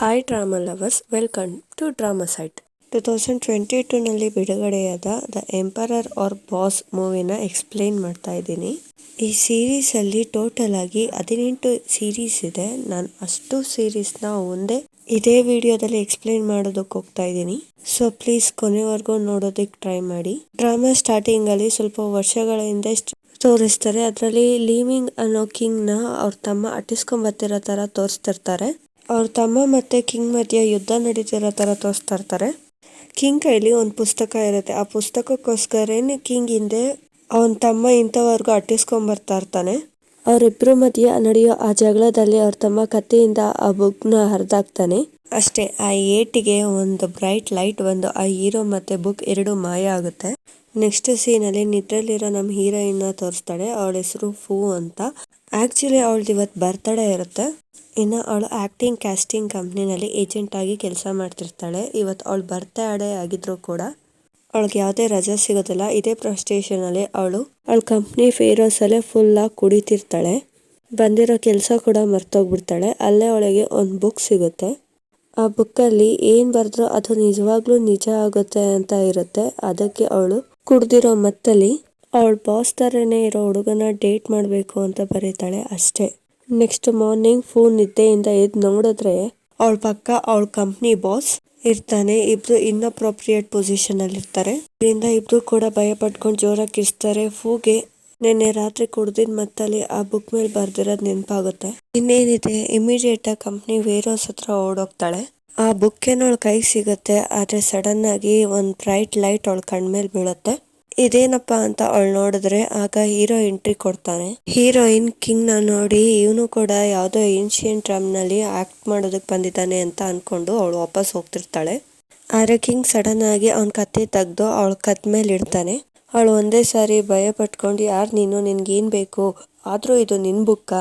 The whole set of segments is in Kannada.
Hi drama lovers welcome to drama site two thousand twenty ಟೂನಲ್ಲಿ ಬಿಡುಗಡೆಯಾದ ದ ಎಂಪರರ್ ಆರ್ ಬಾಸ್ ಮೂವಿನ ಎಕ್ಸ್ಪ್ಲೇನ್ ಮಾಡ್ತಾ ಇದ್ದೀನಿ. ಈ ಸೀರೀಸಲ್ಲಿ ಟೋಟಲ್ ಆಗಿ ಹದಿನೆಂಟು ಸೀರೀಸ್ ಇದೆ. ನಾನು ಅಷ್ಟು ಸೀರೀಸ್ನ ಒಂದೇ ಇದೇ ವಿಡಿಯೋದಲ್ಲಿ ಎಕ್ಸ್ಪ್ಲೇನ್ ಮಾಡೋದಕ್ಕೆ ಹೋಗ್ತಾ ಇದ್ದೀನಿ. ಸೊ ಪ್ಲೀಸ್ ಕೊನೆವರೆಗೂ ನೋಡೋದಕ್ಕೆ ಟ್ರೈ ಮಾಡಿ. ಡ್ರಾಮಾ ಸ್ಟಾರ್ಟಿಂಗಲ್ಲಿ ಸ್ವಲ್ಪ ವರ್ಷಗಳ ಹಿಂದೆ ತೋರಿಸ್ತಾರೆ. ಅದರಲ್ಲಿ ಲೀವಿಂಗ್ ಅನ್ನೋ ಕಿಂಗ್ನ ಅವ್ರ ತಮ್ಮ ಅಟ್ಟಿಸ್ಕೊಂಬತ್ತಿರೋ ತರ ತೋರಿಸ್ತಿರ್ತಾರೆ. ಅವ್ರ ತಮ್ಮ ಮತ್ತು ಕಿಂಗ್ ಮಧ್ಯೆ ಯುದ್ಧ ನಡೀತಿರೋ ಥರ ತೋರಿಸ್ತಾ ಕಿಂಗ್ ಕೈಲಿ ಒಂದು ಪುಸ್ತಕ ಇರುತ್ತೆ. ಆ ಪುಸ್ತಕಕ್ಕೋಸ್ಕರನೇ ಕಿಂಗ್ ಹಿಂದೆ ಅವನ ತಮ್ಮ ಇಂಥವರೆಗೂ ಅಟ್ಟಿಸ್ಕೊಂಬರ್ತಾ ಇರ್ತಾನೆ. ಅವರಿಬ್ಬರು ಮಧ್ಯೆ ನಡೆಯೋ ಆ ಜಗಳದಲ್ಲಿ ಅವ್ರ ತಮ್ಮ ಕತ್ತಿಯಿಂದ ಆ ಬುಕ್ನ ಹರಿದಾಕ್ತಾನೆ. ಅಷ್ಟೇ, ಆ ಏಟಿಗೆ ಒಂದು ಬ್ರೈಟ್ ಲೈಟ್ ಬಂದು ಆ ಹೀರೋ ಮತ್ತೆ ಬುಕ್ ಎರಡು ಮಾಯ ಆಗುತ್ತೆ. ನೆಕ್ಸ್ಟ್ ಸೀನಲ್ಲಿ ನಿದ್ರಲ್ಲಿರೋ ನಮ್ಮ ಹೀರೋಯಿನ್ನ ತೋರಿಸ್ತಾಳೆ. ಅವಳ ಹೆಸರು ಫೂ ಅಂತ. ಆಕ್ಚುಲಿ ಅವಳದು ಇವತ್ತು ಬರ್ತಡೇ ಇರುತ್ತೆ. ಇನ್ನು ಅವಳು ಆ್ಯಕ್ಟಿಂಗ್ ಕ್ಯಾಸ್ಟಿಂಗ್ ಕಂಪ್ನಿನಲ್ಲಿ ಏಜೆಂಟ್ ಆಗಿ ಕೆಲಸ ಮಾಡ್ತಿರ್ತಾಳೆ. ಇವತ್ತು ಅವಳು ಬರ್ತ್ಡೇ ಆಗಿದ್ರು ಕೂಡ ಅವಳಿಗೆ ಯಾವುದೇ ರಜೆ ಸಿಗೋದಿಲ್ಲ. ಇದೇ ಪ್ರೊಸ್ಟೇಷನಲ್ಲಿ ಅವಳು ಅವಳ ಕಂಪ್ನಿ ಫೇರ್ಸಲ್ಲೇ ಫುಲ್ಲಾಗಿ ಫುಲ್ ಕುಡಿತಿರ್ತಾಳೆ. ಬಂದಿರೋ ಕೆಲಸ ಕೂಡ ಮರ್ತೋಗ್ಬಿಡ್ತಾಳೆ. ಅಲ್ಲೇ ಅವಳಿಗೆ ಒಂದು ಬುಕ್ ಸಿಗುತ್ತೆ. ಆ ಬುಕ್ಕಲ್ಲಿ ಏನು ಬರೆದ್ರೋ ಅದು ನಿಜವಾಗ್ಲೂ ನಿಜ ಆಗುತ್ತೆ ಅಂತ ಇರುತ್ತೆ. ಅದಕ್ಕೆ ಅವಳು ಕುಡ್ದಿರೋ ಮತ್ತಲ್ಲಿ ಅವಳ ಬಾಸ್ ಥರನೇ ಇರೋ ಹುಡುಗನ ಡೇಟ್ ಮಾಡಬೇಕು ಅಂತ ಬರೀತಾಳೆ ಅಷ್ಟೇ. ನೆಕ್ಸ್ಟ್ ಮಾರ್ನಿಂಗ್ ಫೋನ್ ನಿದ್ದೆಯಿಂದ ಎದ್ದು ನೋಡಿದ್ರೆ ಅವಳ ಪಕ್ಕ ಅವಳ ಕಂಪ್ನಿ ಬಾಸ್ ಇರ್ತಾನೆ. ಇಬ್ರು ಇನ್ಅಪ್ರೋಪ್ರಿಯೇಟ್ ಪೊಸಿಷನ್ ಅಲ್ಲಿ ಇರ್ತಾರೆ ಇದರಿಂದ ಇಬ್ರು ಕೂಡ ಭಯ ಪಟ್ಕೊಂಡು ಜೋರಾಗಿ ಕಿರ್ಸ್ತಾರೆ ಫೂಗೆ ನಿನ್ನೆ ರಾತ್ರಿ ಕುಡ್ದಿದ್ ಮತ್ತಲ್ಲಿ ಆ ಬುಕ್ ಮೇಲೆ ಬರ್ದಿರೋದ್ ನೆನಪಾಗುತ್ತೆ. ಇನ್ನೇನಿದೆ ಇಮಿಡಿಯೇಟ್ ಆಗಿ ಕಂಪ್ನಿ ವೇರೋಸ್ ಹತ್ರ ಓಡೋಗ್ತಾಳೆ. ಆ ಬುಕ್ ಏನೋ ಅವಳ ಕೈಗೆ ಸಿಗುತ್ತೆ, ಆದ್ರೆ ಸಡನ್ ಆಗಿ ಒಂದ್ ಬ್ರೈಟ್ ಲೈಟ್ ಅವಳ ಕಣ್ಮೇಲೆ ಬೀಳುತ್ತೆ. ಇದೇನಪ್ಪಾ ಅಂತ ಅವಳು ನೋಡಿದ್ರೆ ಆಗ ಹೀರೋ ಎಂಟ್ರಿ ಕೊಡ್ತಾನೆ. ಹೀರೋಯಿನ್ ಕಿಂಗ್ನ ನೋಡಿ ಇವನು ಕೂಡ ಯಾವುದೋ ಏನ್ಶಿಯಂಟ್ ಡ್ರಮ್ನಲ್ಲಿ ಆಕ್ಟ್ ಮಾಡೋದಕ್ ಬಂದಿದ್ದಾನೆ ಅಂತ ಅನ್ಕೊಂಡು ಅವಳು ವಾಪಸ್ ಹೋಗ್ತಿರ್ತಾಳೆ. ಆದ್ರೆ ಕಿಂಗ್ ಸಡನ್ ಆಗಿ ಅವನ್ ಕತ್ತೆ ತೆಗ್ದು ಅವಳ ಕತ್ ಮೇಲೆ ಇಡ್ತಾನೆ. ಅವಳು ಒಂದೇ ಸಾರಿ ಭಯ ಪಟ್ಕೊಂಡು ಯಾರು ನೀನು? ನಿನ್ಗೇನ್ ಬೇಕು? ಆದ್ರೂ ಇದು ನಿನ್ ಬುಕ್ಕ?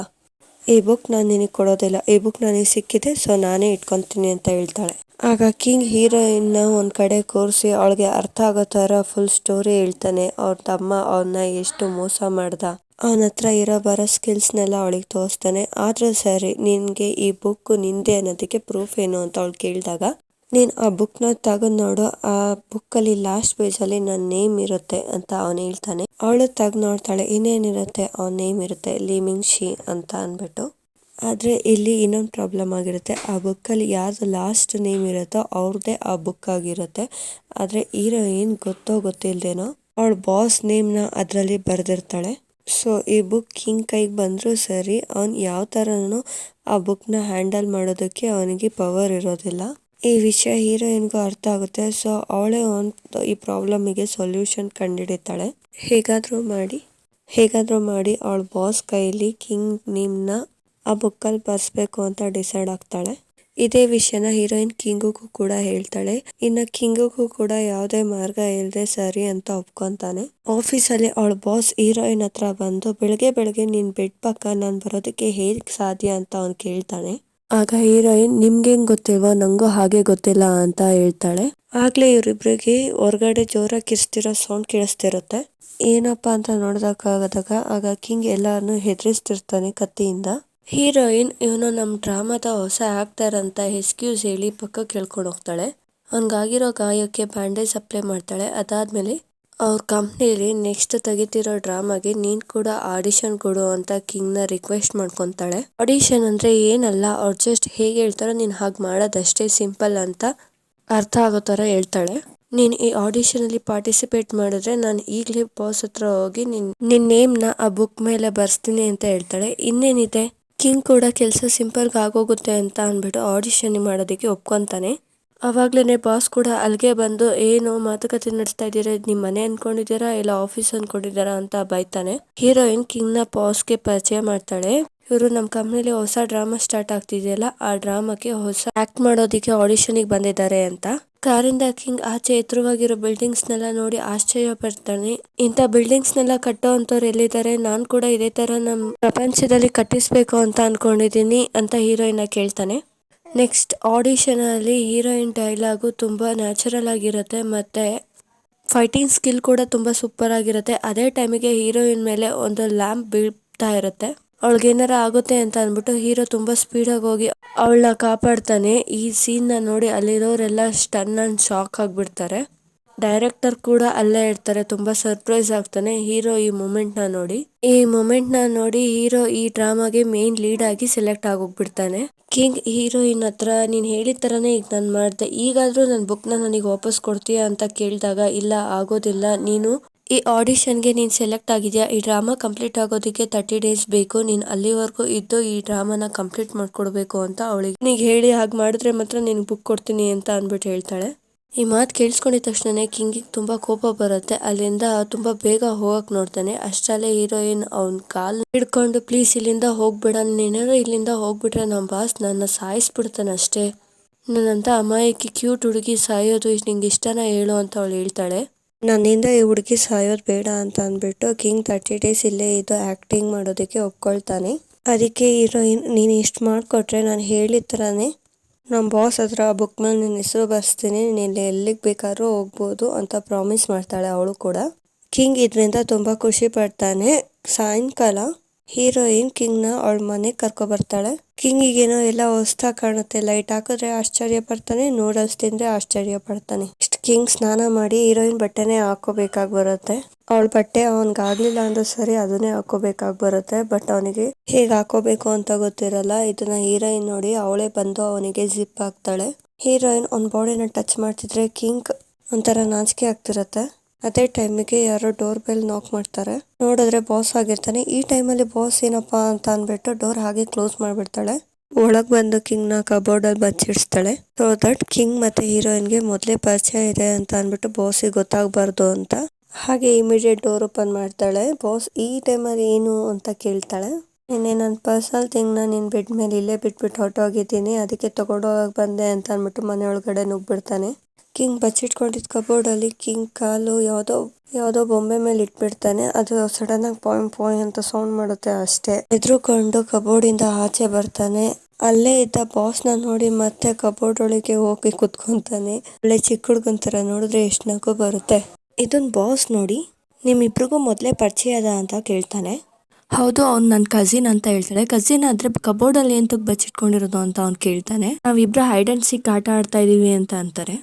ಈ ಬುಕ್ ನಾನು ನಿನಗೆ ಕೊಡೋದಿಲ್ಲ. ಈ ಬುಕ್ ನನಗೆ ಸಿಕ್ಕಿದೆ ಸೊ ನಾನೇ ಇಟ್ಕೊತೀನಿ ಅಂತ ಹೇಳ್ತಾಳೆ. ಆಗ ಕಿಂಗ್ ಹೀರೋಯಿನ್ನ ಒಂದು ಕಡೆ ಕೂರಿಸಿ ಅವಳಿಗೆ ಅರ್ಥ ಆಗೋ ಥರ ಫುಲ್ ಸ್ಟೋರಿ ಹೇಳ್ತಾನೆ. ಅವ್ರ ತಮ್ಮ ಅವನ್ನ ಎಷ್ಟು ಮೋಸ ಮಾಡ್ದ. ಅವನ ಹತ್ರ ಇರೋ ಬರೋ ಸ್ಕಿಲ್ಸ್ನೆಲ್ಲ ಅವಳಿಗೆ ತೋರಿಸ್ತಾನೆ. ಆದರೂ ಸರಿ, ನಿನಗೆ ಈ ಬುಕ್ ನಿಂದೆ ಅನ್ನೋದಕ್ಕೆ ಪ್ರೂಫ್ ಏನು ಅಂತ ಅವಳು ಕೇಳಿದಾಗ ನೀನ್ ಆ ಬುಕ್ನ ನ ತಗೊಂಡ್ ನೋಡು. ಆ ಬುಕ್ ಅಲ್ಲಿ ಲಾಸ್ಟ್ ಪೇಜಲ್ಲಿ ನನ್ನ ನೇಮ್ ಇರುತ್ತೆ ಅಂತ ಅವನು ಹೇಳ್ತಾನೆ. ಅವಳು ತೆಗೆದು ನೋಡ್ತಾಳೆ, ಇನ್ನೇನಿರುತ್ತೆ ಅವನ ನೇಮ್ ಇರುತ್ತೆ? ಲಿಮಿಂಗ್ ಶಿ ಅಂತ ಅಂದ್ಬಿಟ್ಟು. ಆದ್ರೆ ಇಲ್ಲಿ ಇನ್ನೊಂದು ಪ್ರಾಬ್ಲಮ್ ಆಗಿರುತ್ತೆ. ಆ ಬುಕ್ ಅಲ್ಲಿ ಯಾರ್ದು ಲಾಸ್ಟ್ ನೇಮ್ ಇರುತ್ತೋ ಅವ್ರದ್ದೇ ಆ ಬುಕ್ ಆಗಿರುತ್ತೆ. ಆದ್ರೆ ಏನು ಗೊತ್ತೋ ಗೊತ್ತಿಲ್ದೇನೋ ಅವಳ ಬಾಸ್ ನೇಮ್ನ ಬರೆದಿರ್ತಾಳೆ. ಸೊ ಈ ಬುಕ್ ಕಿಂಗ್ ಕೈಗೆ ಬಂದರೂ ಸರಿ, ಅವ್ನು ಯಾವ ತರನು ಆ ಬುಕ್ನ ಹ್ಯಾಂಡಲ್ ಮಾಡೋದಕ್ಕೆ ಅವನಿಗೆ ಪವರ್ ಇರೋದಿಲ್ಲ. ಈ ವಿಷಯ ಹೀರೋಯಿನ್ಗೂ ಅರ್ಥ ಆಗುತ್ತೆ. ಸೊ ಅವಳೇ ಒಂದು ಈ ಪ್ರಾಬ್ಲಮಿಗೆ ಸೊಲ್ಯೂಷನ್ ಕಂಡುಹಿಡಿತಾಳೆ ಹೇಗಾದರೂ ಮಾಡಿ ಹೇಗಾದರೂ ಮಾಡಿ ಅವಳ ಬಾಸ್ ಕೈಲಿ ಕಿಂಗ್ ನೇಮ್ನ ಆ ಬುಕ್ಕಲ್ಲಿ ಬರ್ಸ್ಬೇಕು ಅಂತ ಡಿಸೈಡ್ ಆಗ್ತಾಳೆ. ಇದೇ ವಿಷಯನ ಹೀರೋಯಿನ್ ಕಿಂಗುಗೂ ಕೂಡ ಹೇಳ್ತಾಳೆ. ಇನ್ನು ಕಿಂಗುಗೂ ಕೂಡ ಯಾವುದೇ ಮಾರ್ಗ ಇಲ್ಲದೆ ಸರಿ ಅಂತ ಒಪ್ಕೊಂತಾನೆ. ಆಫೀಸಲ್ಲಿ ಅವಳ ಬಾಸ್ ಹೀರೋಯಿನ್ ಹತ್ರ ಬಂದು, ಬೆಳಗ್ಗೆ ಬೆಳಗ್ಗೆ ನಿನ್ ಬೆಡ್ ಪಕ್ಕ ನಾನು ಬರೋದಕ್ಕೆ ಹೇಗೆ ಸಾಧ್ಯ? ಅಂತ ಅವ್ನು ಕೇಳ್ತಾನೆ. ಆಗ ಹೀರೋಯಿನ್, ನಿಮ್ಗೆ ಗೊತ್ತಿಲ್ವಾ? ನಂಗೂ ಹಾಗೆ ಗೊತ್ತಿಲ್ಲ ಅಂತ ಹೇಳ್ತಾಳೆ. ಆಗ್ಲೇ ಇವರಿಬ್ರಿಗೆ ಹೊರಗಡೆ ಜೋರಾಗಿ ಕಿರ್ಸ್ತಿರೋ ಸೌಂಡ್ ಕೇಳಿಸ್ತಿರುತ್ತೆ. ಏನಪ್ಪಾ ಅಂತ ನೋಡ್ದಕ್ಕಾಗದಾಗ, ಆಗ ಕಿಂಗ್ ಎಲ್ಲಾನು ಹೆದರಿಸ್ತಿರ್ತಾನೆ ಕತ್ತಿಯಿಂದ. ಹೀರೋಯಿನ್, ಇವನು ನಮ್ಮ ಡ್ರಾಮಾದ ಹೊಸ ಆಕ್ಟರ್ ಅಂತ ಎಕ್ಸ್ಕ್ಯೂಸ್ ಹೇಳಿ ಪಕ್ಕ ಕೇಳ್ಕೊಂಡು ಹೋಗ್ತಾಳೆ. ಅವ್ನಿಗಾಗಿರೋ ಗಾಯಕ್ಕೆ ಬ್ಯಾಂಡೇಜ್ ಅಪ್ಲೈ ಮಾಡ್ತಾಳೆ. ಅದಾದ್ಮೇಲೆ ಅವ್ರ ಕಂಪ್ನಿಲಿ ನೆಕ್ಸ್ಟ್ ತೆಗಿತಿರೋ ಡ್ರಾಮಾಗೆ ನೀನು ಕೂಡ ಆಡಿಷನ್ ಕೊಡು ಅಂತ ಕಿಂಗ್ನ ರಿಕ್ವೆಸ್ಟ್ ಮಾಡ್ಕೊತಾಳೆ. ಆಡಿಷನ್ ಅಂದರೆ ಏನಲ್ಲ, ಅವ್ರು ಜಸ್ಟ್ ಹೇಗೆ ಹೇಳ್ತಾರೋ ನೀನು ಹಾಗೆ ಮಾಡೋದಷ್ಟೇ ಸಿಂಪಲ್ ಅಂತ ಅರ್ಥ ಆಗೋ ಥರ ಹೇಳ್ತಾಳೆ. ನೀನು ಈ ಆಡಿಷನಲ್ಲಿ ಪಾರ್ಟಿಸಿಪೇಟ್ ಮಾಡಿದ್ರೆ ನಾನು ಈಗಲೇ ಬಾಸ್ ಹತ್ರ ಹೋಗಿ ನಿನ್ ನಿನ್ನ ನೇಮ್ನ ಆ ಬುಕ್ ಮೇಲೆ ಬರ್ಸ್ತೀನಿ ಅಂತ ಹೇಳ್ತಾಳೆ. ಇನ್ನೇನಿದೆ? ಕಿಂಗ್ ಕೂಡ ಕೆಲಸ ಸಿಂಪಲ್ಗೆ ಆಗೋಗುತ್ತೆ ಅಂತ ಅಂದ್ಬಿಟ್ಟು ಆಡಿಷನ್ ಮಾಡೋದಕ್ಕೆ ಒಪ್ಕೊಂತಾನೆ. ಅವಾಗ್ಲೇನೆ ಬಾಸ್ ಕೂಡ ಅಲ್ಲಿಗೆ ಬಂದು, ಏನು ಮಾತುಕತೆ ನಡೆಸ್ತಾ ಇದ್ದೀರಾ? ನಿಮ್ಮ ಮನೆ ಅನ್ಕೊಂಡಿದ್ದೀರಾ? ಇಲ್ಲ ಆಫೀಸ್ ಅನ್ಕೊಂಡಿದ್ದೀರಾ? ಅಂತ ಬೈತಾನೆ. ಹೀರೋಯಿನ್ ಕಿಂಗ್ನ ಬಾಸ್ಗೆ ಪರಿಚಯ ಮಾಡ್ತಾಳೆ. ಇವರು ನಮ್ಮ ಕಂಪ್ನಿಲಿ ಹೊಸ ಡ್ರಾಮಾ ಸ್ಟಾರ್ಟ್ ಆಗ್ತಿದೆಯಲ್ಲ, ಆ ಡ್ರಾಮಾಕ್ಕೆ ಹೊಸ ಆಕ್ಟ್ ಮಾಡೋದಿಕ್ಕೆ ಆಡಿಷನ್ಗೆ ಬಂದಿದ್ದಾರೆ ಅಂತ. ಕಾರಿಂದ ಕಿಂಗ್ ಆಚೆ ಎತ್ತರವಾಗಿರೋ ಬಿಲ್ಡಿಂಗ್ಸ್ ನೆಲ್ಲ ನೋಡಿ ಆಶ್ಚರ್ಯ ಪಡ್ತಾನೆ. ಇಂಥ ಬಿಲ್ಡಿಂಗ್ಸ್ ನೆಲ್ಲ ಕಟ್ಟೋ ಅಂತವ್ರು ಎಲ್ಲಿದ್ದಾರೆ? ನಾನು ಕೂಡ ಇದೇ ತರ ನಮ್ ಪ್ರಪಂಚದಲ್ಲಿ ಕಟ್ಟಿಸ್ಬೇಕು ಅಂತ ಅನ್ಕೊಂಡಿದೀನಿ ಅಂತ ಹೀರೋಯಿನ್ ಕೇಳ್ತಾನೆ. ನೆಕ್ಸ್ಟ್ ಆಡಿಷನಲ್ಲಿ ಹೀರೋಯಿನ್ ಡೈಲಾಗು ತುಂಬ ನ್ಯಾಚುರಲ್ ಆಗಿರುತ್ತೆ ಮತ್ತು ಫೈಟಿಂಗ್ ಸ್ಕಿಲ್ ಕೂಡ ತುಂಬ ಸೂಪರ್ ಆಗಿರುತ್ತೆ. ಅದೇ ಟೈಮಿಗೆ ಹೀರೋಯಿನ್ ಮೇಲೆ ಒಂದು ಲ್ಯಾಂಪ್ ಬೀಳ್ತಾ ಇರುತ್ತೆ. ಅವಳಿಗೇನಾರ ಆಗುತ್ತೆ ಅಂತ ಅಂದ್ಬಿಟ್ಟು ಹೀರೋ ತುಂಬ ಸ್ಪೀಡಾಗಿ ಹೋಗಿ ಅವಳನ್ನ ಕಾಪಾಡ್ತಾನೆ. ಈ ಸೀನ್ನ ನೋಡಿ ಅಲ್ಲಿರೋರೆಲ್ಲ ಸ್ಟನ್ ಅಂಡ್ ಶಾಕ್ ಆಗ್ಬಿಡ್ತಾರೆ. ಡೈರೆಕ್ಟರ್ ಕೂಡ ಅಲ್ಲೇ ಇರ್ತಾರೆ. ತುಂಬಾ ಸರ್ಪ್ರೈಸ್ ಆಗ್ತಾನೆ ಹೀರೋ ಈ ಮೂಮೆಂಟ್ನ ನೋಡಿ. ಈ ಮೂಮೆಂಟ್ನ ನೋಡಿ ಹೀರೋ ಈ ಡ್ರಾಮಾಗೆ ಮೇನ್ ಲೀಡ್ ಆಗಿ ಸೆಲೆಕ್ಟ್ ಆಗೋಗ್ಬಿಡ್ತಾನೆ. ಕಿಂಗ್ ಹೀರೋಯಿನ್ ಹತ್ರ ನೀನ್ ಹೇಳಿದ ತರನೇ ಈಗ ನಾನು ಮಾಡ್ದೆ. ಈಗಾದ್ರೂ ನನ್ನ ಬುಕ್ನ ನನಗೆ ವಾಪಸ್ ಕೊಡ್ತೀಯಾ ಅಂತ ಕೇಳಿದಾಗ, ಇಲ್ಲ, ಆಗೋದಿಲ್ಲ. ನೀನು ಈ ಆಡಿಷನ್ಗೆ ನೀನ್ ಸೆಲೆಕ್ಟ್ ಆಗಿದ್ಯಾ? ಈ ಡ್ರಾಮಾ ಕಂಪ್ಲೀಟ್ ಆಗೋದಕ್ಕೆ ತರ್ಟಿ ಡೇಸ್ ಬೇಕು. ನೀನ್ ಅಲ್ಲಿವರೆಗೂ ಇದ್ದು ಈ ಡ್ರಾಮಾನ ಕಂಪ್ಲೀಟ್ ಮಾಡ್ಕೊಡ್ಬೇಕು ಅಂತ ಅವಳಿಗೆ. ನೀನು ಹೇಳಿ ಹಾಗೆ ಮಾಡಿದ್ರೆ ಮಾತ್ರ ನಿನಗೆ ಬುಕ್ ಕೊಡ್ತೀನಿ ಅಂತ ಅಂದ್ಬಿಟ್ಟು ಹೇಳ್ತಾಳೆ. ಈ ಮಾತು ಕೇಳಿಸ್ಕೊಂಡಿದ ತಕ್ಷಣನೇ ಕಿಂಗಿಗೆ ತುಂಬ ಕೋಪ ಬರುತ್ತೆ. ಅಲ್ಲಿಂದ ತುಂಬ ಬೇಗ ಹೋಗಕ್ ನೋಡ್ತಾನೆ. ಅಷ್ಟರಲ್ಲೇ ಹೀರೋಯಿನ್ ಅವನ್ ಕಾಲ್ ಹಿಡ್ಕೊಂಡು, ಪ್ಲೀಸ್ ಇಲ್ಲಿಂದ ಹೋಗ್ಬೇಡ. ನೀನೇನೋ ಇಲ್ಲಿಂದ ಹೋಗ್ಬಿಟ್ರೆ ನಮ್ಮ ಬಾಸ್ ನನ್ನ ಸಾಯಿಸ್ಬಿಡ್ತಾನೆ ಅಷ್ಟೇ. ನನ್ನಂತ ಅಮಾಯಕಿ, ಕ್ಯೂಟ್ ಹುಡುಗಿ ಸಾಯೋದು ನಿಂಗೆ ಇಷ್ಟನ ಹೇಳು ಅಂತ ಅವಳು ಹೇಳ್ತಾಳೆ. ನನ್ನಿಂದ ಈ ಹುಡುಗಿ ಸಾಯೋದು ಬೇಡ ಅಂತ ಅಂದ್ಬಿಟ್ಟು ಕಿಂಗ್ ತರ್ಟಿ ಡೇಸ್ ಇಲ್ಲೇ ಇದು ಆಕ್ಟಿಂಗ್ ಮಾಡೋದಕ್ಕೆ ಒಪ್ಕೊಳ್ತಾನೆ. ಅದಕ್ಕೆ ಹೀರೋಯಿನ್, ನೀನು ಇಷ್ಟು ಮಾಡಿಕೊಟ್ರೆ ನಾನು ಹೇಳಿದ ಥರನೇ ನಮ್ಮ ಬಾಸ್ ಹತ್ರ ಆ ಬುಕ್ ಮೇಲೆ ನಿನ್ನ ಹೆಸರು ಬರ್ಸ್ತೀನಿ, ನೀನು ಎಲ್ಲಿಗೆ ಬೇಕಾದ್ರೂ ಹೋಗ್ಬೋದು ಅಂತ ಪ್ರಾಮಿಸ್ ಮಾಡ್ತಾಳೆ ಅವಳು ಕೂಡ. ಕಿಂಗ್ ಇದರಿಂದ ತುಂಬಾ ಖುಷಿ ಪಡ್ತಾನೆ. ಸಾಯಂಕಾಲ ಹೀರೋಯಿನ್ ಕಿಂಗ್ನ ಅವಳ ಮನೆಗೆ ಕರ್ಕೊ ಬರ್ತಾಳೆ. ಕಿಂಗಿಗೇನೋ ಎಲ್ಲ ಹೊಸ್ತಾ ಕಾಣುತ್ತೆ. ಲೈಟ್ ಹಾಕಿದ್ರೆ ಆಶ್ಚರ್ಯ ಪಡ್ತಾನೆ ನೂಡಲ್ಸ್ ತಿಂದ್ರೆ ಆಶ್ಚರ್ಯ ಪಡ್ತಾನೆ. ಕಿಂಗ್ ಸ್ನಾನ ಮಾಡಿ ಹೀರೋಯಿನ್ ಬಟ್ಟೆನೆ ಹಾಕೋಬೇಕಾಗಿ ಬರುತ್ತೆ. ಅವಳ ಬಟ್ಟೆ ಅವನ್ಗೆ ಆಗ್ಲಿಲ್ಲ ಅಂದ್ರೆ ಸರಿ ಅದನ್ನೇ ಹಾಕೋಬೇಕಾಗಿ ಬರುತ್ತೆ. ಬಟ್ ಅವನಿಗೆ ಹೇಗ್ ಹಾಕೋಬೇಕು ಅಂತ ಗೊತ್ತಿರಲ್ಲ. ಇದನ್ನ ಹೀರೋಯಿನ್ ನೋಡಿ ಅವಳೇ ಬಂದು ಅವನಿಗೆ ಜಿಪ್ ಹಾಕ್ತಾಳೆ. ಹೀರೋಯಿನ್ ಅವ್ನ ಬಾಡಿನ ಟಚ್ ಮಾಡ್ತಿದ್ರೆ ಕಿಂಗ್ ಒಂಥರ ನಾಚಿಕೆ ಆಗ್ತಿರತ್ತೆ. ಅದೇ ಟೈಮಿಗೆ ಯಾರೋ ಡೋರ್ ಬೆಲ್ ನಾಕ್ ಮಾಡ್ತಾರೆ. ನೋಡಿದ್ರೆ ಬಾಸ್ ಆಗಿರ್ತಾನೆ. ಈ ಟೈಮಲ್ಲಿ ಬಾಸ್ ಏನಪ್ಪಾ ಅಂತ ಅಂದ್ಬಿಟ್ಟು ಡೋರ್ ಹಾಗೆ ಕ್ಲೋಸ್ ಮಾಡ್ಬಿಡ್ತಾಳೆ. ಒಳಗ್ ಬಂದು ಕಿಂಗ್ನ ಕಬೋರ್ಡ್ ಅಲ್ಲಿ ಬಚ್ಚಿಡಿಸ್ತಾಳೆ ಸೊ ದಟ್ ಕಿಂಗ್ ಮತ್ತೆ ಹೀರೋಯಿನ್ಗೆ ಮೊದ್ಲೇ ಪರಿಚಯ ಇದೆ ಅಂತ ಅನ್ಬಿಟ್ಟು ಬಾಸಿಗೆ ಗೊತ್ತಾಗಬಾರ್ದು ಅಂತ. ಹಾಗೆ ಇಮಿಡಿಯೇಟ್ ಡೋರ್ ಓಪನ್ ಮಾಡ್ತಾಳೆ. ಬಾಸ್ ಈ ಟೈಮಲ್ಲಿ ಏನು ಅಂತ ಕೇಳ್ತಾಳೆ. ನಿನ್ನೆ ನನ್ನ ಪರ್ಸನಲ್ ಥಿಂಗ್ನ ನಿನ್ನ ನಿನ್ ಬೆಡ್ ಮೇಲೆ ಇಲ್ಲೇ ಬಿಟ್ಬಿಟ್ಟು ಹೊರಟೋಗಿದ್ದೀನಿ. ಅದಕ್ಕೆ ತೊಗೊಂಡೋಗಕ್ಕೆ ಬಂದೆ ಅಂತ ಅಂದ್ಬಿಟ್ಟು ಮನೆ ಒಳಗಡೆ ನುಗ್ಬಿಡ್ತಾನೆ. ಕಿಂಗ್ ಬಚ್ಚಿಟ್ಕೊಂಡಿದ್ದ ಕಬೋರ್ಡ್ ಅಲ್ಲಿ ಕಿಂಗ್ ಕಾಲು ಯಾವ್ದೋ ಯಾವ್ದೋ ಬೊಂಬೆ ಮೇಲೆ ಇಟ್ಬಿಡ್ತಾನೆ. ಅದು ಸಡನ್ ಆಗಿ ಪಾಯಿಂಟ್ ಪಾಯಿಂಟ್ ಅಂತ ಸೌಂಡ್ ಮಾಡುತ್ತೆ ಅಷ್ಟೇ. ಎದ್ರುಕೊಂಡು ಕಬೋರ್ಡ್ ಇಂದ ಆಚೆ ಬರ್ತಾನೆ. ಅಲ್ಲೇ ಇದ್ದ ಬಾಸ್ನ ನೋಡಿ ಮತ್ತೆ ಕಬೋರ್ಡ್ ಒಳಗೆ ಹೋಗಿ ಕುತ್ಕೊಂತಾನೆ. ಒಳ್ಳೆ ಚಿಕ್ಕ ಹುಡುಗನ ತರ ನೋಡಿದ್ರೆ ಎಷ್ಟು ನಗು ಬರುತ್ತೆ. ಇದನ್ ಬಾಸ್ ನೋಡಿ, ನಿಮ್ಮಿಬ್ರಿಗೂ ಮೊದಲೇ ಪರಿಚಯ ಅದ ಅಂತ ಕೇಳ್ತಾನೆ. ಹೌದು, ಅವ್ನು ನನ್ನ ಕಸಿನ್ ಅಂತ ಹೇಳ್ತಾಳೆ ಕಸಿನ್ ಆದ್ರೆ ಕಬೋರ್ಡ್ ಅಲ್ಲಿ ಎಂತಕ್ ಬಚ್ಚಿಟ್ಕೊಂಡಿರೋದು ಅಂತ ಅವ್ನು ಕೇಳ್ತಾನೆ. ನಾವಿಬ್ರು ಹೈಡ್ ಅಂಡ್ ಸೀಕ್ ಆಟ ಆಡ್ತಾ ಇದೀವಿ ಅಂತ ಅಂತಾರೆ.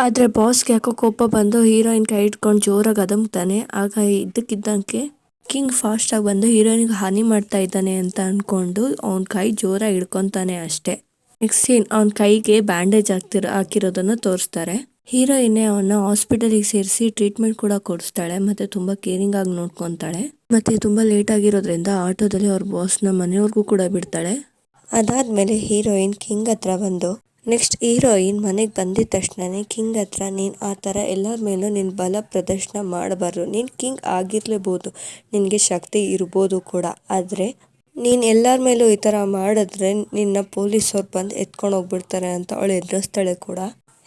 ಆದ್ರೆ ಬಾಸ್ಗೆ ಯಾಕೋ ಕೋಪ ಬಂದು ಹೀರೋಯಿನ್ ಕೈ ಇಟ್ಕೊಂಡು ಜೋರಾಗಿ ಅದಮ್ತಾನೆ ಆಗ ಇದ್ದಕ್ಕಿದ್ದಂಗೆ ಕಿಂಗ್ ಫಾಸ್ಟಾಗಿ ಬಂದು ಹೀರೋಯಿನ್ಗೆ ಹಾನಿ ಮಾಡ್ತಾ ಇದ್ದಾನೆ ಅಂತ ಅಂದ್ಕೊಂಡು ಅವ್ನ ಕೈ ಜೋರಾಗಿ ಹಿಡ್ಕೊತಾನೆ ಅಷ್ಟೇ. ನೆಕ್ಸ್ಟ್ ಸೀನ್ ಅವ್ನ ಕೈಗೆ ಬ್ಯಾಂಡೇಜ್ ಆಗ್ತಿರೋ ಹಾಕಿರೋದನ್ನು ತೋರಿಸ್ತಾರೆ. ಹೀರೋಯಿನ್ನೇ ಅವನ್ನ ಹಾಸ್ಪಿಟಲಿಗೆ ಸೇರಿಸಿ ಟ್ರೀಟ್ಮೆಂಟ್ ಕೂಡ ಕೊಡಿಸ್ತಾಳೆ, ಮತ್ತೆ ತುಂಬ ಕೇರಿಂಗ್ ಆಗಿ ನೋಡ್ಕೊತಾಳೆ. ಮತ್ತೆ ತುಂಬ ಲೇಟ್ ಆಗಿರೋದ್ರಿಂದ ಆಟೋದಲ್ಲಿ ಅವ್ರ ಬಾಸ್ನ ಮನೆಯವ್ರಿಗೂ ಕೂಡ ಬಿಡ್ತಾಳೆ. ಅದಾದ್ಮೇಲೆ ಹೀರೋಯಿನ್ ಕಿಂಗ್ ಹತ್ರ ಬಂದು ನೆಕ್ಸ್ಟ್ ಹೀರೋಯಿನ್ ಮನೆಗೆ ಬಂದಿದ್ದ ತಕ್ಷಣನೇ ಕಿಂಗ್ ಹತ್ರ, ನೀನು ಆ ಥರ ಎಲ್ಲರ ಮೇಲೂ ನಿನ್ನ ಬಲ ಪ್ರದರ್ಶನ ಮಾಡಬಾರ್ದು. ನೀನು ಕಿಂಗ್ ಆಗಿರಲೇಬೋದು. ನಿನಗೆ ಶಕ್ತಿ ಇರ್ಬೋದು ಕೂಡ. ಆದರೆ, ನೀನು ಎಲ್ಲರ ಮೇಲೂ ಈ ಥರ ಮಾಡಿದ್ರೆ ನಿನ್ನ ಪೊಲೀಸವ್ರು ಬಂದು ಎತ್ಕೊಂಡು ಹೋಗ್ಬಿಡ್ತಾರೆ ಅಂತ ಅವಳು ಎದುರಿಸ್ತಾಳೆ ಕೂಡ.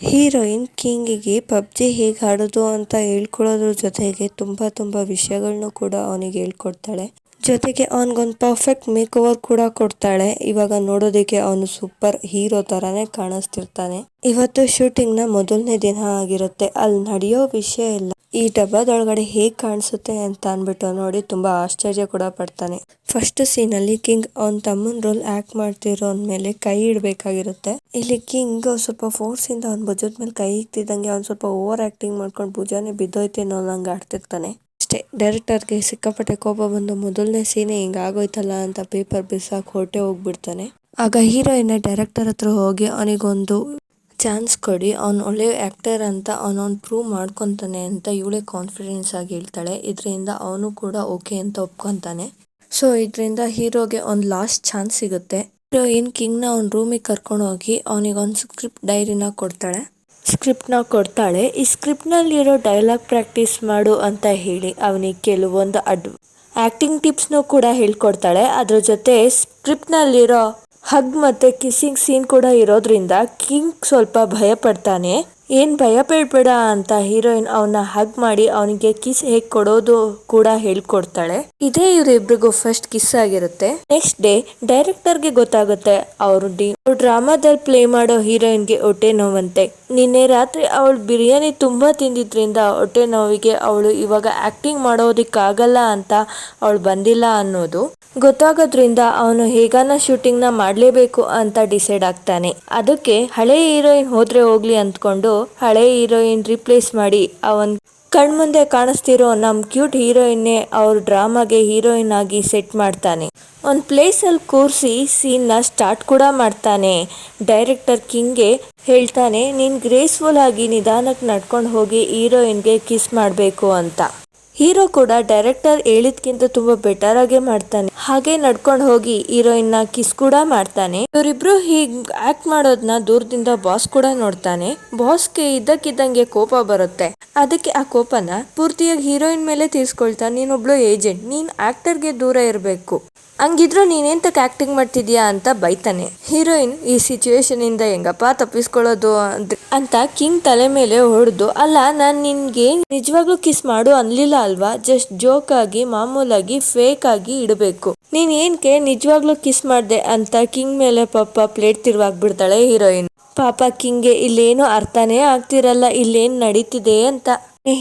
ಹೀರೋಯಿನ್ ಕಿಂಗಿಗೆ ಪಬ್ಜಿ ಹೇಗೆ ಆಡೋದು ಅಂತ ಹೇಳ್ಕೊಳ್ಳೋದ್ರ ಜೊತೆಗೆ ತುಂಬ ತುಂಬ ವಿಷಯಗಳನ್ನೂ ಕೂಡ ಅವನಿಗೆ ಹೇಳ್ಕೊಡ್ತಾಳೆ. ಜೊತೆಗೆ ಅವನಿಗೊಂದು ಪರ್ಫೆಕ್ಟ್ ಮೇಕ್ ಓವರ್ ಕೂಡ ಕೊಡ್ತಾಳೆ. ಇವಾಗ ನೋಡೋದಕ್ಕೆ ಅವನು ಸೂಪರ್ ಹೀರೋ ತರಾನೇ ಕಾಣಿಸ್ತಿರ್ತಾನೆ. ಇವತ್ತು ಶೂಟಿಂಗ್ನ ಮೊದಲನೇ ದಿನ ಆಗಿರುತ್ತೆ. ಅಲ್ಲಿ ನಡೆಯೋ ವಿಷಯ ಇಲ್ಲ. ಈ ಡಬ್ಬದೊಳಗಡೆ ಹೇಗ್ ಕಾಣಿಸುತ್ತೆ ಅಂತ ಅಂದ್ಬಿಟ್ಟು ನೋಡಿ ತುಂಬಾ ಆಶ್ಚರ್ಯ ಕೂಡ ಪಡ್ತಾನೆ. ಫಸ್ಟ್ ಸೀನ್ ಅಲ್ಲಿ ಕಿಂಗ್ ಅವನ್ ತಮ್ಮನ್ ರೋಲ್ ಆಕ್ಟ್ ಮಾಡ್ತಿರೋ ಮೇಲೆ ಕೈ ಇಡಬೇಕಾಗಿರುತ್ತೆ. ಇಲ್ಲಿ ಕಿಂಗ್ ಸ್ವಲ್ಪ ಫೋರ್ಸ್ ಇಂದ ಅವ್ನ ಭುಜದ ಮೇಲೆ ಕೈ ಇಕ್ತಿದ್ದಂಗೆ ಅವ್ನ್ ಸ್ವಲ್ಪ ಓವರ್ ಆಕ್ಟಿಂಗ್ ಮಾಡ್ಕೊಂಡು ಭುಜಾನೇ ಬಿದ್ದೋಯ್ತೇನೋ ಅನ್ನಂಗ್ ಆಡ್ತಿರ್ತಾನೆ ಅಷ್ಟೇ. ಡೈರೆಕ್ಟರ್ಗೆ ಸಿಕ್ಕಾಪಟ್ಟೆ ಕೋಪ ಬಂದು ಮೊದಲನೇ ಸೀನೆ ಹಿಂಗಾಗೋಯ್ತಲ್ಲ ಅಂತ ಪೇಪರ್ ಬಿಸಾಕ್ ಹೊರಟೆ ಹೋಗ್ಬಿಡ್ತಾನೆ. ಆಗ ಹೀರೋಯಿನ್ ಡೈರೆಕ್ಟರ್ ಹತ್ರ ಹೋಗಿ ಅವನಿಗೊಂದು ಚಾನ್ಸ್ ಕೊಡಿ, ಅವ್ನು ಒಳ್ಳೆ ಆ್ಯಕ್ಟರ್ ಅಂತ ಅವನವ್ನು ಪ್ರೂವ್ ಮಾಡ್ಕೊತಾನೆ ಅಂತ ಇವಳೇ ಕಾನ್ಫಿಡೆನ್ಸ್ ಆಗಿ ಹೇಳ್ತಾಳೆ. ಇದರಿಂದ ಅವನು ಕೂಡ ಓಕೆ ಅಂತ ಒಪ್ಕೊತಾನೆ. ಸೊ, ಇದರಿಂದ ಹೀರೋಗೆ ಒಂದು ಲಾಸ್ಟ್ ಚಾನ್ಸ್ ಸಿಗುತ್ತೆ. ಹೀರೋಯಿನ್ ಕಿಂಗ್ನ ಅವ್ನ ರೂಮಿಗೆ ಕರ್ಕೊಂಡು ಹೋಗಿ ಅವನಿಗೊಂದು ಸ್ಕ್ರಿಪ್ಟ್ ಡೈರಿನ ಕೊಡ್ತಾಳೆ. ಸ್ಕ್ರಿಪ್ಟ್ನ ಕೊಡ್ತಾಳೆ, ಈ ಸ್ಕ್ರಿಪ್ಟ್ನಲ್ಲಿರೋ ಡೈಲಾಗ್ ಪ್ರಾಕ್ಟೀಸ್ ಮಾಡು ಅಂತ ಹೇಳಿ ಅವನಿಗೆ ಕೆಲವೊಂದು ಅಡ್ ಆ್ಯಕ್ಟಿಂಗ್ ಟಿಪ್ಸ್ನು ಕೂಡ ಹೇಳ್ಕೊಡ್ತಾಳೆ. ಅದ್ರ ಜೊತೆ ಸ್ಕ್ರಿಪ್ಟ್ನಲ್ಲಿರೋ ಹಗ್ ಮತ್ತು ಕಿಸ್ಸಿಂಗ್ ಸೀನ್ ಕೂಡ ಇರೋದ್ರಿಂದ ಕಿಂಗ್ ಸ್ವಲ್ಪ ಭಯ ಪಡ್ತಾನೆ ಏನ್ ಭಯ ಬೀಳ್ಬೇಡ ಅಂತ ಹೀರೋಯಿನ್ ಅವನ್ನ ಹಗ್ ಮಾಡಿ ಅವನಿಗೆ ಕಿಸ್ ಹೇಗೆ ಕೊಡೋದು ಕೂಡ ಹೇಳ್ಕೊಡ್ತಾಳೆ. ಇದೇ ಇವರಿಬ್ರಿಗೂ ಫಸ್ಟ್ ಕಿಸ್ ಆಗಿರುತ್ತೆ. ನೆಕ್ಸ್ಟ್ ಡೇ ಡೈರೆಕ್ಟರ್ಗೆ ಗೊತ್ತಾಗುತ್ತೆ ಅವರು ಡ್ರಾಮಾದಲ್ಲಿ ಪ್ಲೇ ಮಾಡೋ ಹೀರೋಯಿನ್ಗೆ ಹೊಟ್ಟೆ ನೋವಂತೆ. ನಿನ್ನೆ ರಾತ್ರಿ ಅವಳು ಬಿರಿಯಾನಿ ತುಂಬಾ ತಿಂದಿದ್ರಿಂದ ಹೊಟ್ಟೆ ನೋವಿಗೆ ಅವಳು ಇವಾಗ ಆಕ್ಟಿಂಗ್ ಮಾಡೋದಿಕ್ಕಾಗಲ್ಲ ಅಂತ ಅವಳು ಬಂದಿಲ್ಲ ಅನ್ನೋದು. ಗೊತ್ತಾಗೋದ್ರಿಂದ ಅವನು ಹೇಗಾನ ಶೂಟಿಂಗ್ನ ಮಾಡಲೇಬೇಕು ಅಂತ ಡಿಸೈಡ್ ಆಗ್ತಾನೆ. ಅದಕ್ಕೆ ಹಳೆ ಹೀರೋಯಿನ್ ಹೋದ್ರೆ ಹೋಗ್ಲಿ ಅಂದ್ಕೊಂಡು ಹಳೆ ಹೀರೋಯಿನ್ ರಿಪ್ಲೇಸ್ ಮಾಡಿ ಅವನ್ ಕಣ್ಮುಂದೆ ಕಾಣಿಸ್ತಿರೋ ನಮ್ಮ ಕ್ಯೂಟ್ ಹೀರೋಯಿನ್ನೇ ಅವ್ರ ಡ್ರಾಮಾಗೆ ಹೀರೋಯಿನ್ ಆಗಿ ಸೆಟ್ ಮಾಡ್ತಾನೆ. ಒಂದು ಪ್ಲೇಸಲ್ಲಿ ಕೂರಿಸಿ ಸೀನ್ನ ಸ್ಟಾರ್ಟ್ ಕೂಡ ಮಾಡ್ತಾನೆ. ಡೈರೆಕ್ಟರ್ ಕಿಂಗ್ಗೆ ಹೇಳ್ತಾನೆ, ನೀನು ಗ್ರೇಸ್ಫುಲ್ ಆಗಿ ನಿಧಾನಕ್ಕೆ ನಡ್ಕೊಂಡು ಹೋಗಿ ಹೀರೋಯಿನ್ಗೆ ಕಿಸ್ ಮಾಡಬೇಕು ಅಂತ. ಹೀರೋ ಕೂಡ ಡೈರೆಕ್ಟರ್ ಹೇಳಿದ್ಕಿಂತ ತುಂಬಾ ಬೆಟರ್ ಆಗೇ ಮಾಡ್ತಾನೆ. ಹಾಗೆ ನಡ್ಕೊಂಡು ಹೋಗಿ ಹೀರೋಯಿನ್ನ ಕಿಸ್ ಕೂಡ ಮಾಡ್ತಾನೆ. ಇವರಿಬ್ರು ಹೀಗ್ ಆಕ್ಟ್ ಮಾಡೋದನ್ನ ದೂರದಿಂದ ಬಾಸ್ ಕೂಡ ನೋಡ್ತಾನೆ. ಬಾಸ್ಗೆ ಇದ್ದಕ್ಕಿದ್ದಂಗೆ ಕೋಪ ಬರುತ್ತೆ. ಅದಕ್ಕೆ ಆ ಕೋಪನ ಪೂರ್ತಿಯಾಗಿ ಹೀರೋಯಿನ್ ಮೇಲೆ ತೀರ್ಸ್ಕೊಳ್ತಾ, ನೀನೊಬ್ಳು ಏಜೆಂಟ್ ನೀನ್ ಆಕ್ಟರ್ಗೆ ದೂರ ಇರಬೇಕು. ಹಂಗಿದ್ರು ನೀನೆಂತಕ್ಕೆ ಆಕ್ಟಿಂಗ್ ಮಾಡ್ತಿದ್ಯಾ? ಅಂತ ಬೈತಾನೆ. ಹೀರೋಯಿನ್, ಈ ಸಿಚುವೇಶನ್ ಇಂದ ಹೆಂಗಪ್ಪ ತಪ್ಪಿಸ್ಕೊಳ್ಳೋದು? ಅಂತ ಕಿಂಗ್ ತಲೆ ಮೇಲೆ ಹೊಡೆದು, ಅಲ್ಲ, ನಾನ್ ನಿನ್ಗೆ ನಿಜವಾಗ್ಲೂ ಕಿಸ್ ಮಾಡು ಅನ್ಲಿಲ್ಲ ಅಲ್ವಾ? ಜಸ್ಟ್ ಜೋಕ್ ಆಗಿ, ಮಾಮೂಲಾಗಿ ಫೇಕ್ ಆಗಿ ಇಡಬೇಕು. ನೀನ್ ಏನ್ಕೆ ನಿಜವಾಗ್ಲೂ ಕಿಸ್ ಮಾಡ್ದೆ ಅಂತ ಕಿಂಗ್ ಮೇಲೆ ಪಾಪ ಪ್ಲೇಟ್ ತಿರುವಾಗ್ಬಿಡ್ತಾಳೆ ಹೀರೋಯಿನ್ ಪಾಪ ಕಿಂಗ್ಗೆ ಇಲ್ಲೇನು ಅರ್ಥನೇ ಆಗ್ತಿರಲ್ಲ, ಇಲ್ಲೇನ್ ನಡೀತಿದೆ ಅಂತ.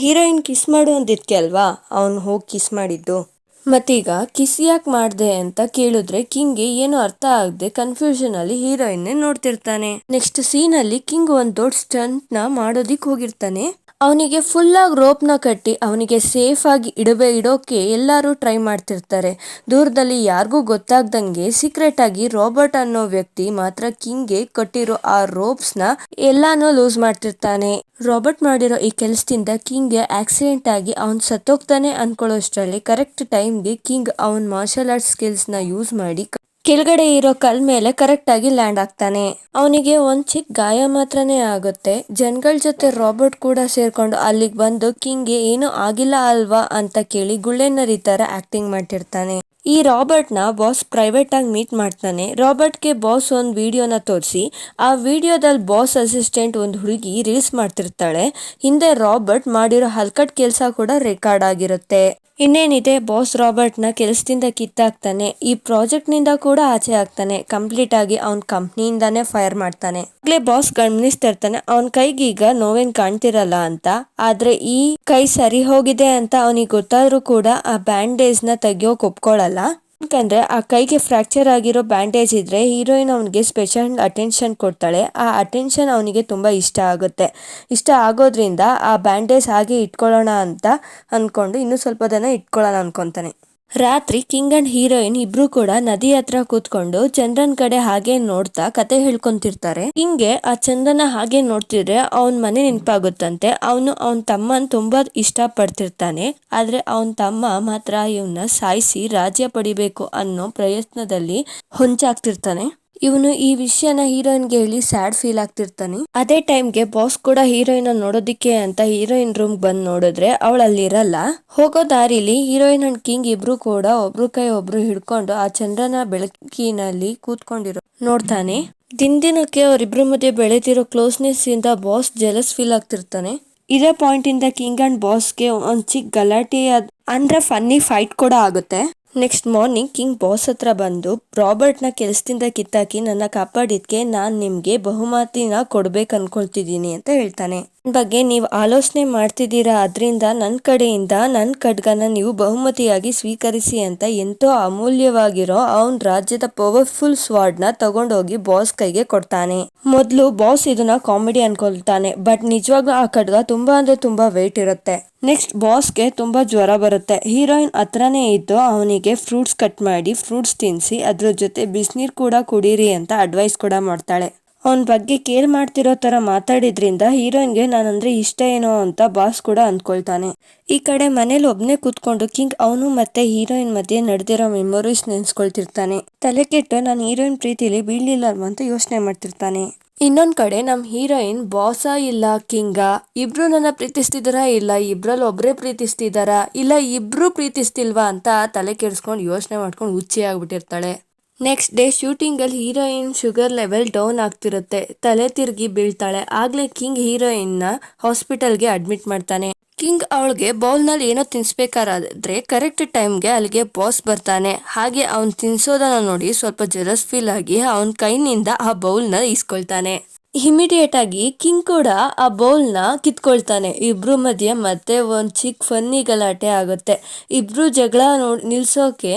ಹೀರೋಯಿನ್ ಕಿಸ್ ಮಾಡು ಅಂದಿದ್ಕೆ ಅಲ್ವಾ? ಅವನು ಹೋಗಿ ಕಿಸ್ ಮಾಡಿದ್ದು. ಮತ್ತೀಗ ಕಿಸ್ ಯಾಕೆ ಮಾಡ್ದೆ ಅಂತ ಕೇಳಿದ್ರೆ ಕಿಂಗ್ಗೆ ಏನು ಅರ್ಥ ಆಗದೆ ಕನ್ಫ್ಯೂಷನ್ ಅಲ್ಲಿ ಹೀರೋಯಿನ್ ನೋಡ್ತಿರ್ತಾನೆ. ನೆಕ್ಸ್ಟ್ ಸೀನ್ ಅಲ್ಲಿ ಕಿಂಗ್ ಒಂದ್ ದೊಡ್ಡ ಸ್ಟಂಟ್ನ ಮಾಡೋದಿಕ್ ಹೋಗಿರ್ತಾನೆ. ಅವನಿಗೆ ಫುಲ್ ಆಗಿ ರೋಪ್ನ ಕಟ್ಟಿ ಅವನಿಗೆ ಸೇಫ್ ಆಗಿ ಇಡಬೇ ಇಡೋಕೆ ಎಲ್ಲರೂ ಟ್ರೈ ಮಾಡ್ತಿರ್ತಾರೆ. ದೂರದಲ್ಲಿ ಯಾರಿಗೂ ಗೊತ್ತಾಗ್ದಂಗೆ ಸೀಕ್ರೆಟ್ ಆಗಿ ರಾಬರ್ಟ್ ಅನ್ನೋ ವ್ಯಕ್ತಿ ಮಾತ್ರ ಕಿಂಗ್ಗೆ ಕಟ್ಟಿರೋ ಆ ರೋಪ್ಸ್ನ ಎಲ್ಲಾನು ಲೂಸ್ ಮಾಡ್ತಿರ್ತಾನೆ. ರಾಬರ್ಟ್ ಮಾಡಿರೋ ಈ ಕೆಲಸದಿಂದ ಕಿಂಗ್ಗೆ ಆಕ್ಸಿಡೆಂಟ್ ಆಗಿ ಅವ್ನ್ ಸತ್ತೋಗ್ತಾನೆ ಅನ್ಕೊಳ್ಳೋಷ್ಟರಲ್ಲಿ ಕರೆಕ್ಟ್ ಟೈಮ್ಗೆ ಕಿಂಗ್ ಅವನ್ ಮಾರ್ಷಲ್ ಆರ್ಟ್ಸ್ ಸ್ಕಿಲ್ಸ್ನ ಯೂಸ್ ಮಾಡಿ ಕೆಳಗಡೆ ಇರೋ ಕಲ್ ಮೇಲೆ ಕರೆಕ್ಟ್ ಆಗಿ ಲ್ಯಾಂಡ್ ಆಗ್ತಾನೆ. ಅವನಿಗೆ ಒಂದ್ ಚಿಕ್ಕ ಗಾಯ ಮಾತ್ರನೇ ಆಗುತ್ತೆ. ಜನಗಳ ಜೊತೆ ರಾಬರ್ಟ್ ಕೂಡ ಸೇರ್ಕೊಂಡು ಅಲ್ಲಿಗೆ ಬಂದು ಕಿಂಗ್ಗೆ ಏನು ಆಗಿಲ್ಲ ಅಲ್ವಾ? ಅಂತ ಕೇಳಿ ಗುಳ್ಳೆನರಿ ತರ ಆಕ್ಟಿಂಗ್ ಮಾಡ್ತಿರ್ತಾನೆ. ಈ ರಾಬರ್ಟ್ನ ಬಾಸ್ ಪ್ರೈವೇಟ್ ಆಗಿ ಮೀಟ್ ಮಾಡ್ತಾನೆ. ರಾಬರ್ಟ್ಗೆ ಬಾಸ್ ಒಂದ್ ವಿಡಿಯೋನ ತೋರಿಸಿ, ಆ ವಿಡಿಯೋದಲ್ಲಿ ಬಾಸ್ ಅಸಿಸ್ಟೆಂಟ್ ಒಂದು ಹುಡುಗಿ ರೀಲ್ಸ್ ಮಾಡ್ತಿರ್ತಾಳೆ. ಹಿಂದೆ ರಾಬರ್ಟ್ ಮಾಡಿರೋ ಹಲ್ಕಟ್ ಕೆಲಸ ಕೂಡ ರೆಕಾರ್ಡ್ ಆಗಿರುತ್ತೆ. ಇನ್ನೇನಿದೆ, ಬಾಸ್ ರಾಬರ್ಟ್ನ ಕೆಲಸದಿಂದ ಕಿತ್ತಾಕ್ತಾನೆ. ಈ ಪ್ರಾಜೆಕ್ಟ್ನಿಂದ ಕೂಡ ಆಚೆ ಆಗ್ತಾನೆ. ಕಂಪ್ಲೀಟ್ ಆಗಿ ಅವ್ನ ಕಂಪ್ನಿಯಿಂದಾನೇ ಫೈರ್ ಮಾಡ್ತಾನೆ. ಆಗ್ಲೇ ಬಾಸ್ ಗಮನಿಸ್ತಾ ಇರ್ತಾನೆ ಕೈಗೆ ಕೈಗೀಗ ನೋವೇನ್ ಕಾಣ್ತಿರಲ್ಲ ಅಂತ. ಆದ್ರೆ ಈ ಕೈ ಸರಿ ಹೋಗಿದೆ ಅಂತ ಅವನಿಗೆ ಗೊತ್ತಾದ್ರೂ ಕೂಡ ಆ ಬ್ಯಾಂಡೇಜ್ನ ತೆಗಿಯೋಕ್ ಒಪ್ಕೊಳಲ್ಲ. ಯಾಕಂದ್ರೆ ಆ ಕೈಗೆ ಫ್ರಾಕ್ಚರ್ ಆಗಿರೋ ಬ್ಯಾಂಡೇಜ್ ಇದ್ರೆ ಹೀರೋಯಿನ್ ಅವನಿಗೆ ಸ್ಪೆಷಲ್ ಅಟೆನ್ಷನ್ ಕೊಡ್ತಾಳೆ. ಆ ಅಟೆನ್ಷನ್ ಅವನಿಗೆ ತುಂಬ ಇಷ್ಟ ಆಗುತ್ತೆ. ಇಷ್ಟ ಆಗೋದ್ರಿಂದ ಆ ಬ್ಯಾಂಡೇಜ್ ಹಾಗೆ ಇಟ್ಕೊಳ್ಳೋಣ ಅಂತ ಅನ್ಕೊಂಡು ಇನ್ನು ಸ್ವಲ್ಪ ದಿನ ಇಟ್ಕೊಳ್ಳೋಣ ಅನ್ಕೊಂತಾನೆ. ರಾತ್ರಿ ಕಿಂಗ್ ಅಂಡ್ ಹೀರೋಯಿನ್ ಇಬ್ರು ಕೂಡ ನದಿ ಹತ್ರ ಕೂತ್ಕೊಂಡು ಚಂದ್ರನ್ ಕಡೆ ಹಾಗೆ ನೋಡ್ತಾ ಕತೆ ಹೇಳ್ಕೊಂತಿರ್ತಾರೆ. ಹಿಂಗೆ ಆ ಚಂದ್ರನ ಹಾಗೆ ನೋಡ್ತಿದ್ರೆ ಅವನ್ ಮನೆ ನೆನಪಾಗುತ್ತಂತೆ. ಅವನು ಅವನ್ ತಮ್ಮನ್ ತುಂಬಾ ಇಷ್ಟ ಪಡ್ತಿರ್ತಾನೆ ಆದ್ರೆ ಅವನ್ ತಮ್ಮ ಮಾತ್ರ ಇವನ್ನ ಸಾಯಿಸಿ ರಾಜ್ಯ ಪಡಿಬೇಕು ಅನ್ನೋ ಪ್ರಯತ್ನದಲ್ಲಿ ಹೊಂಚಾಗ್ತಿರ್ತಾನೆ. ಇವನು ಈ ವಿಷಯನ ಹೀರೋಯಿನ್ಗೆ ಹೇಳಿ ಸ್ಯಾಡ್ ಫೀಲ್ ಆಗ್ತಿರ್ತಾನೆ. ಅದೇ ಟೈಮ್ಗೆ ಬಾಸ್ ಕೂಡ ಹೀರೋಯಿನ್ ನೋಡೋದಿಕ್ಕೆ ಅಂತ ಹೀರೋಯಿನ್ ರೂಮ್ ಬಂದ್ ನೋಡಿದ್ರೆ ಅವಳು ಅಲ್ಲಿರಲ್ಲ ಹೋಗೋ ದಾರಿಲಿ ಹೀರೋಯಿನ್ ಅಂಡ್ ಕಿಂಗ್ ಇಬ್ರು ಕೂಡ ಒಬ್ರು ಕೈ ಒಬ್ರು ಹಿಡ್ಕೊಂಡು ಆ ಚಂದ್ರನ ಬೆಳಕಿನಲ್ಲಿ ಕೂತ್ಕೊಂಡಿರೋ ನೋಡ್ತಾನೆ. ದಿನ ದಿನಕ್ಕೆ ಅವರಿಬ್ರು ಮಧ್ಯೆ ಬೆಳೆದಿರೋ ಕ್ಲೋಸ್ನೆಸ್ ಇಂದ ಬಾಸ್ ಜೆಲಸ್ ಫೀಲ್ ಆಗ್ತಿರ್ತಾನೆ. ಇದೇ ಪಾಯಿಂಟ್ ಇಂದ ಕಿಂಗ್ ಅಂಡ್ ಬಾಸ್ಗೆ ಒಂದ್ ಚಿಕ್ಕ ಗಲಾಟೆ ಅದ್- ಅಂದ್ರೆ ಫನ್ನಿ ಫೈಟ್ ಕೂಡ ಆಗುತ್ತೆ. ನೆಕ್ಸ್ಟ್ ಮಾರ್ನಿಂಗ್ ಕಿಂಗ್ ಬಾಸ್ ಹತ್ರ ಬಂದು ರಾಬರ್ಟ್ನ ಕೆಲಸದಿಂದ ಕಿತ್ತಾಕಿ ನನ್ನ ಕಾಪಾಡಿದ್ಕೆ ನಾನು ನಿಮಗೆ ಬಹುಮತಿನ ಕೊಡ್ಬೇಕು ಅನ್ಕೊಳ್ತಿದ್ದೀನಿ ಅಂತ ಹೇಳ್ತಾನೆ. ಬಗ್ಗೆ ನೀವು ಆಲೋಚನೆ ಮಾಡ್ತಿದ್ದೀರಾ, ಅದರಿಂದ ನನ್ನ ಕಡೆಯಿಂದ ನನ್ನ ಖಡ್ಗನ ನೀವು ಬಹುಮತಿಯಾಗಿ ಸ್ವೀಕರಿಸಿ ಅಂತ ಎಂತೋ ಅಮೂಲ್ಯವಾಗಿರೋ ಅವನ್ ರಾಜ್ಯದ ಪವರ್ಫುಲ್ ಸ್ವಾರ್ಡ್ನ ತಗೊಂಡೋಗಿ ಬಾಸ್ ಕೈಗೆ ಕೊಡ್ತಾನೆ. ಮೊದಲು ಬಾಸ್ ಇದನ್ನ ಕಾಮಿಡಿ ಅನ್ಕೊಳ್ತಾನೆ ಬಟ್ ನಿಜವಾಗ್ಲೂ ಆ ಖಡ್ಗ ತುಂಬಾ ಅಂದ್ರೆ ತುಂಬಾ ವೆಯ್ಟ್ ಇರುತ್ತೆ. ನೆಕ್ಸ್ಟ್ ಬಾಸ್ಗೆ ತುಂಬ ಜ್ವರ ಬರುತ್ತೆ. ಹೀರೋಯಿನ್ ಹತ್ರನೇ ಇದ್ದು ಅವನಿಗೆ ಫ್ರೂಟ್ಸ್ ಕಟ್ ಮಾಡಿ ಫ್ರೂಟ್ಸ್ ತಿನ್ಸಿ, ಅದ್ರ ಜೊತೆ ಬಿಸಿನೀರು ಕೂಡ ಕುಡೀರಿ ಅಂತ ಅಡ್ವೈಸ್ ಕೂಡ ಮಾಡ್ತಾಳೆ. ಅವನ ಬಗ್ಗೆ ಕೇರ್ ಮಾಡ್ತಿರೋ ತರ ಮಾತಾಡಿದ್ರಿಂದ ಹೀರೋಯಿನ್ಗೆ ನಾನಂದ್ರೆ ಇಷ್ಟ ಏನೋ ಅಂತ ಬಾಸ್ ಕೂಡ ಅಂದ್ಕೊಳ್ತಾನೆ. ಈ ಕಡೆ ಮನೇಲಿ ಒಬ್ನೇ ಕೂತ್ಕೊಂಡು ಕಿಂಗ್ ಅವನು ಮತ್ತೆ ಹೀರೋಯಿನ್ ಮಧ್ಯೆ ನಡೆದಿರೋ ಮೆಮೊರೀಸ್ ನೆನ್ಸ್ಕೊಳ್ತಿರ್ತಾನೆ. ತಲೆ ಕೆಟ್ಟು ನಾನು ಹೀರೋಯಿನ್ ಪ್ರೀತಿಲಿ ಬೀಳ್ಲಿಲ್ಲ ಅಂತ ಯೋಚನೆ ಮಾಡ್ತಿರ್ತಾನೆ. ಇನ್ನೊಂದ್ ಕಡೆ ನಮ್ಮ ಹೀರೋಯಿನ್ ಬಾಸ ಇಲ್ಲ, ಕಿಂಗ. ಇಬ್ರು ನನ್ನ ಪ್ರೀತಿಸ್ತಿದಾರಾ ಇಲ್ಲ ಇಬ್ರಲ್ಲಿ ಒಬ್ರೇ ಪ್ರೀತಿಸ್ತಿದಾರಾ ಇಲ್ಲ, ಇಬ್ರು ಪ್ರೀತಿಸ್ತಿಲ್ವಾ ಅಂತ ತಲೆ ಕೆಡಿಸ್ಕೊಂಡು ಯೋಚನೆ ಮಾಡ್ಕೊಂಡು ಹುಚ್ಚಿ ಆಗ್ಬಿಟ್ಟಿರ್ತಾಳೆ. ನೆಕ್ಸ್ಟ್ ಡೇ ಶೂಟಿಂಗಲ್ಲಿ ಹೀರೋಯಿನ್ ಶುಗರ್ ಲೆವೆಲ್ ಡೌನ್ ಆಗ್ತಿರುತ್ತೆ. ತಲೆ ತಿರುಗಿ ಬೀಳ್ತಾಳೆ. ಆಗ್ಲೇ ಕಿಂಗ್ ಹೀರೋಯಿನ್ನ ಹಾಸ್ಪಿಟಲ್ಗೆ ಅಡ್ಮಿಟ್ ಮಾಡ್ತಾನೆ. ಕಿಂಗ್ ಅವಳಿಗೆ ಬೌಲ್ನಲ್ಲಿ ಏನೋ ತಿನ್ಸ್ಬೇಕಾದ್ರೆ ಕರೆಕ್ಟ್ ಟೈಮ್ಗೆ ಅಲ್ಲಿಗೆ ಬಾಸ್ ಬರ್ತಾನೆ. ಹಾಗೆ ಅವ್ನು ತಿನ್ಸೋದನ್ನ ನೋಡಿ ಸ್ವಲ್ಪ ಜೆಲಸ್ ಫೀಲ್ ಆಗಿ ಅವನ್ ಕೈನಿಂದ ಆ ಬೌಲ್ನ ಇಸ್ಕೊಳ್ತಾನೆ ಇಮಿಡಿಯೇಟ್ ಆಗಿ ಕಿಂಗ್ ಕೂಡ ಆ ಬೌಲ್ನ ಕಿತ್ಕೊಳ್ತಾನೆ. ಇಬ್ರು ಮಧ್ಯೆ ಮತ್ತೆ ಒಂದ್ ಚಿಕ್ಕ ಫನ್ನಿ ಗಲಾಟೆ ಆಗುತ್ತೆ. ಇಬ್ರು ಜಗಳ ನೋಡ್ ನಿಲ್ಸೋಕೆ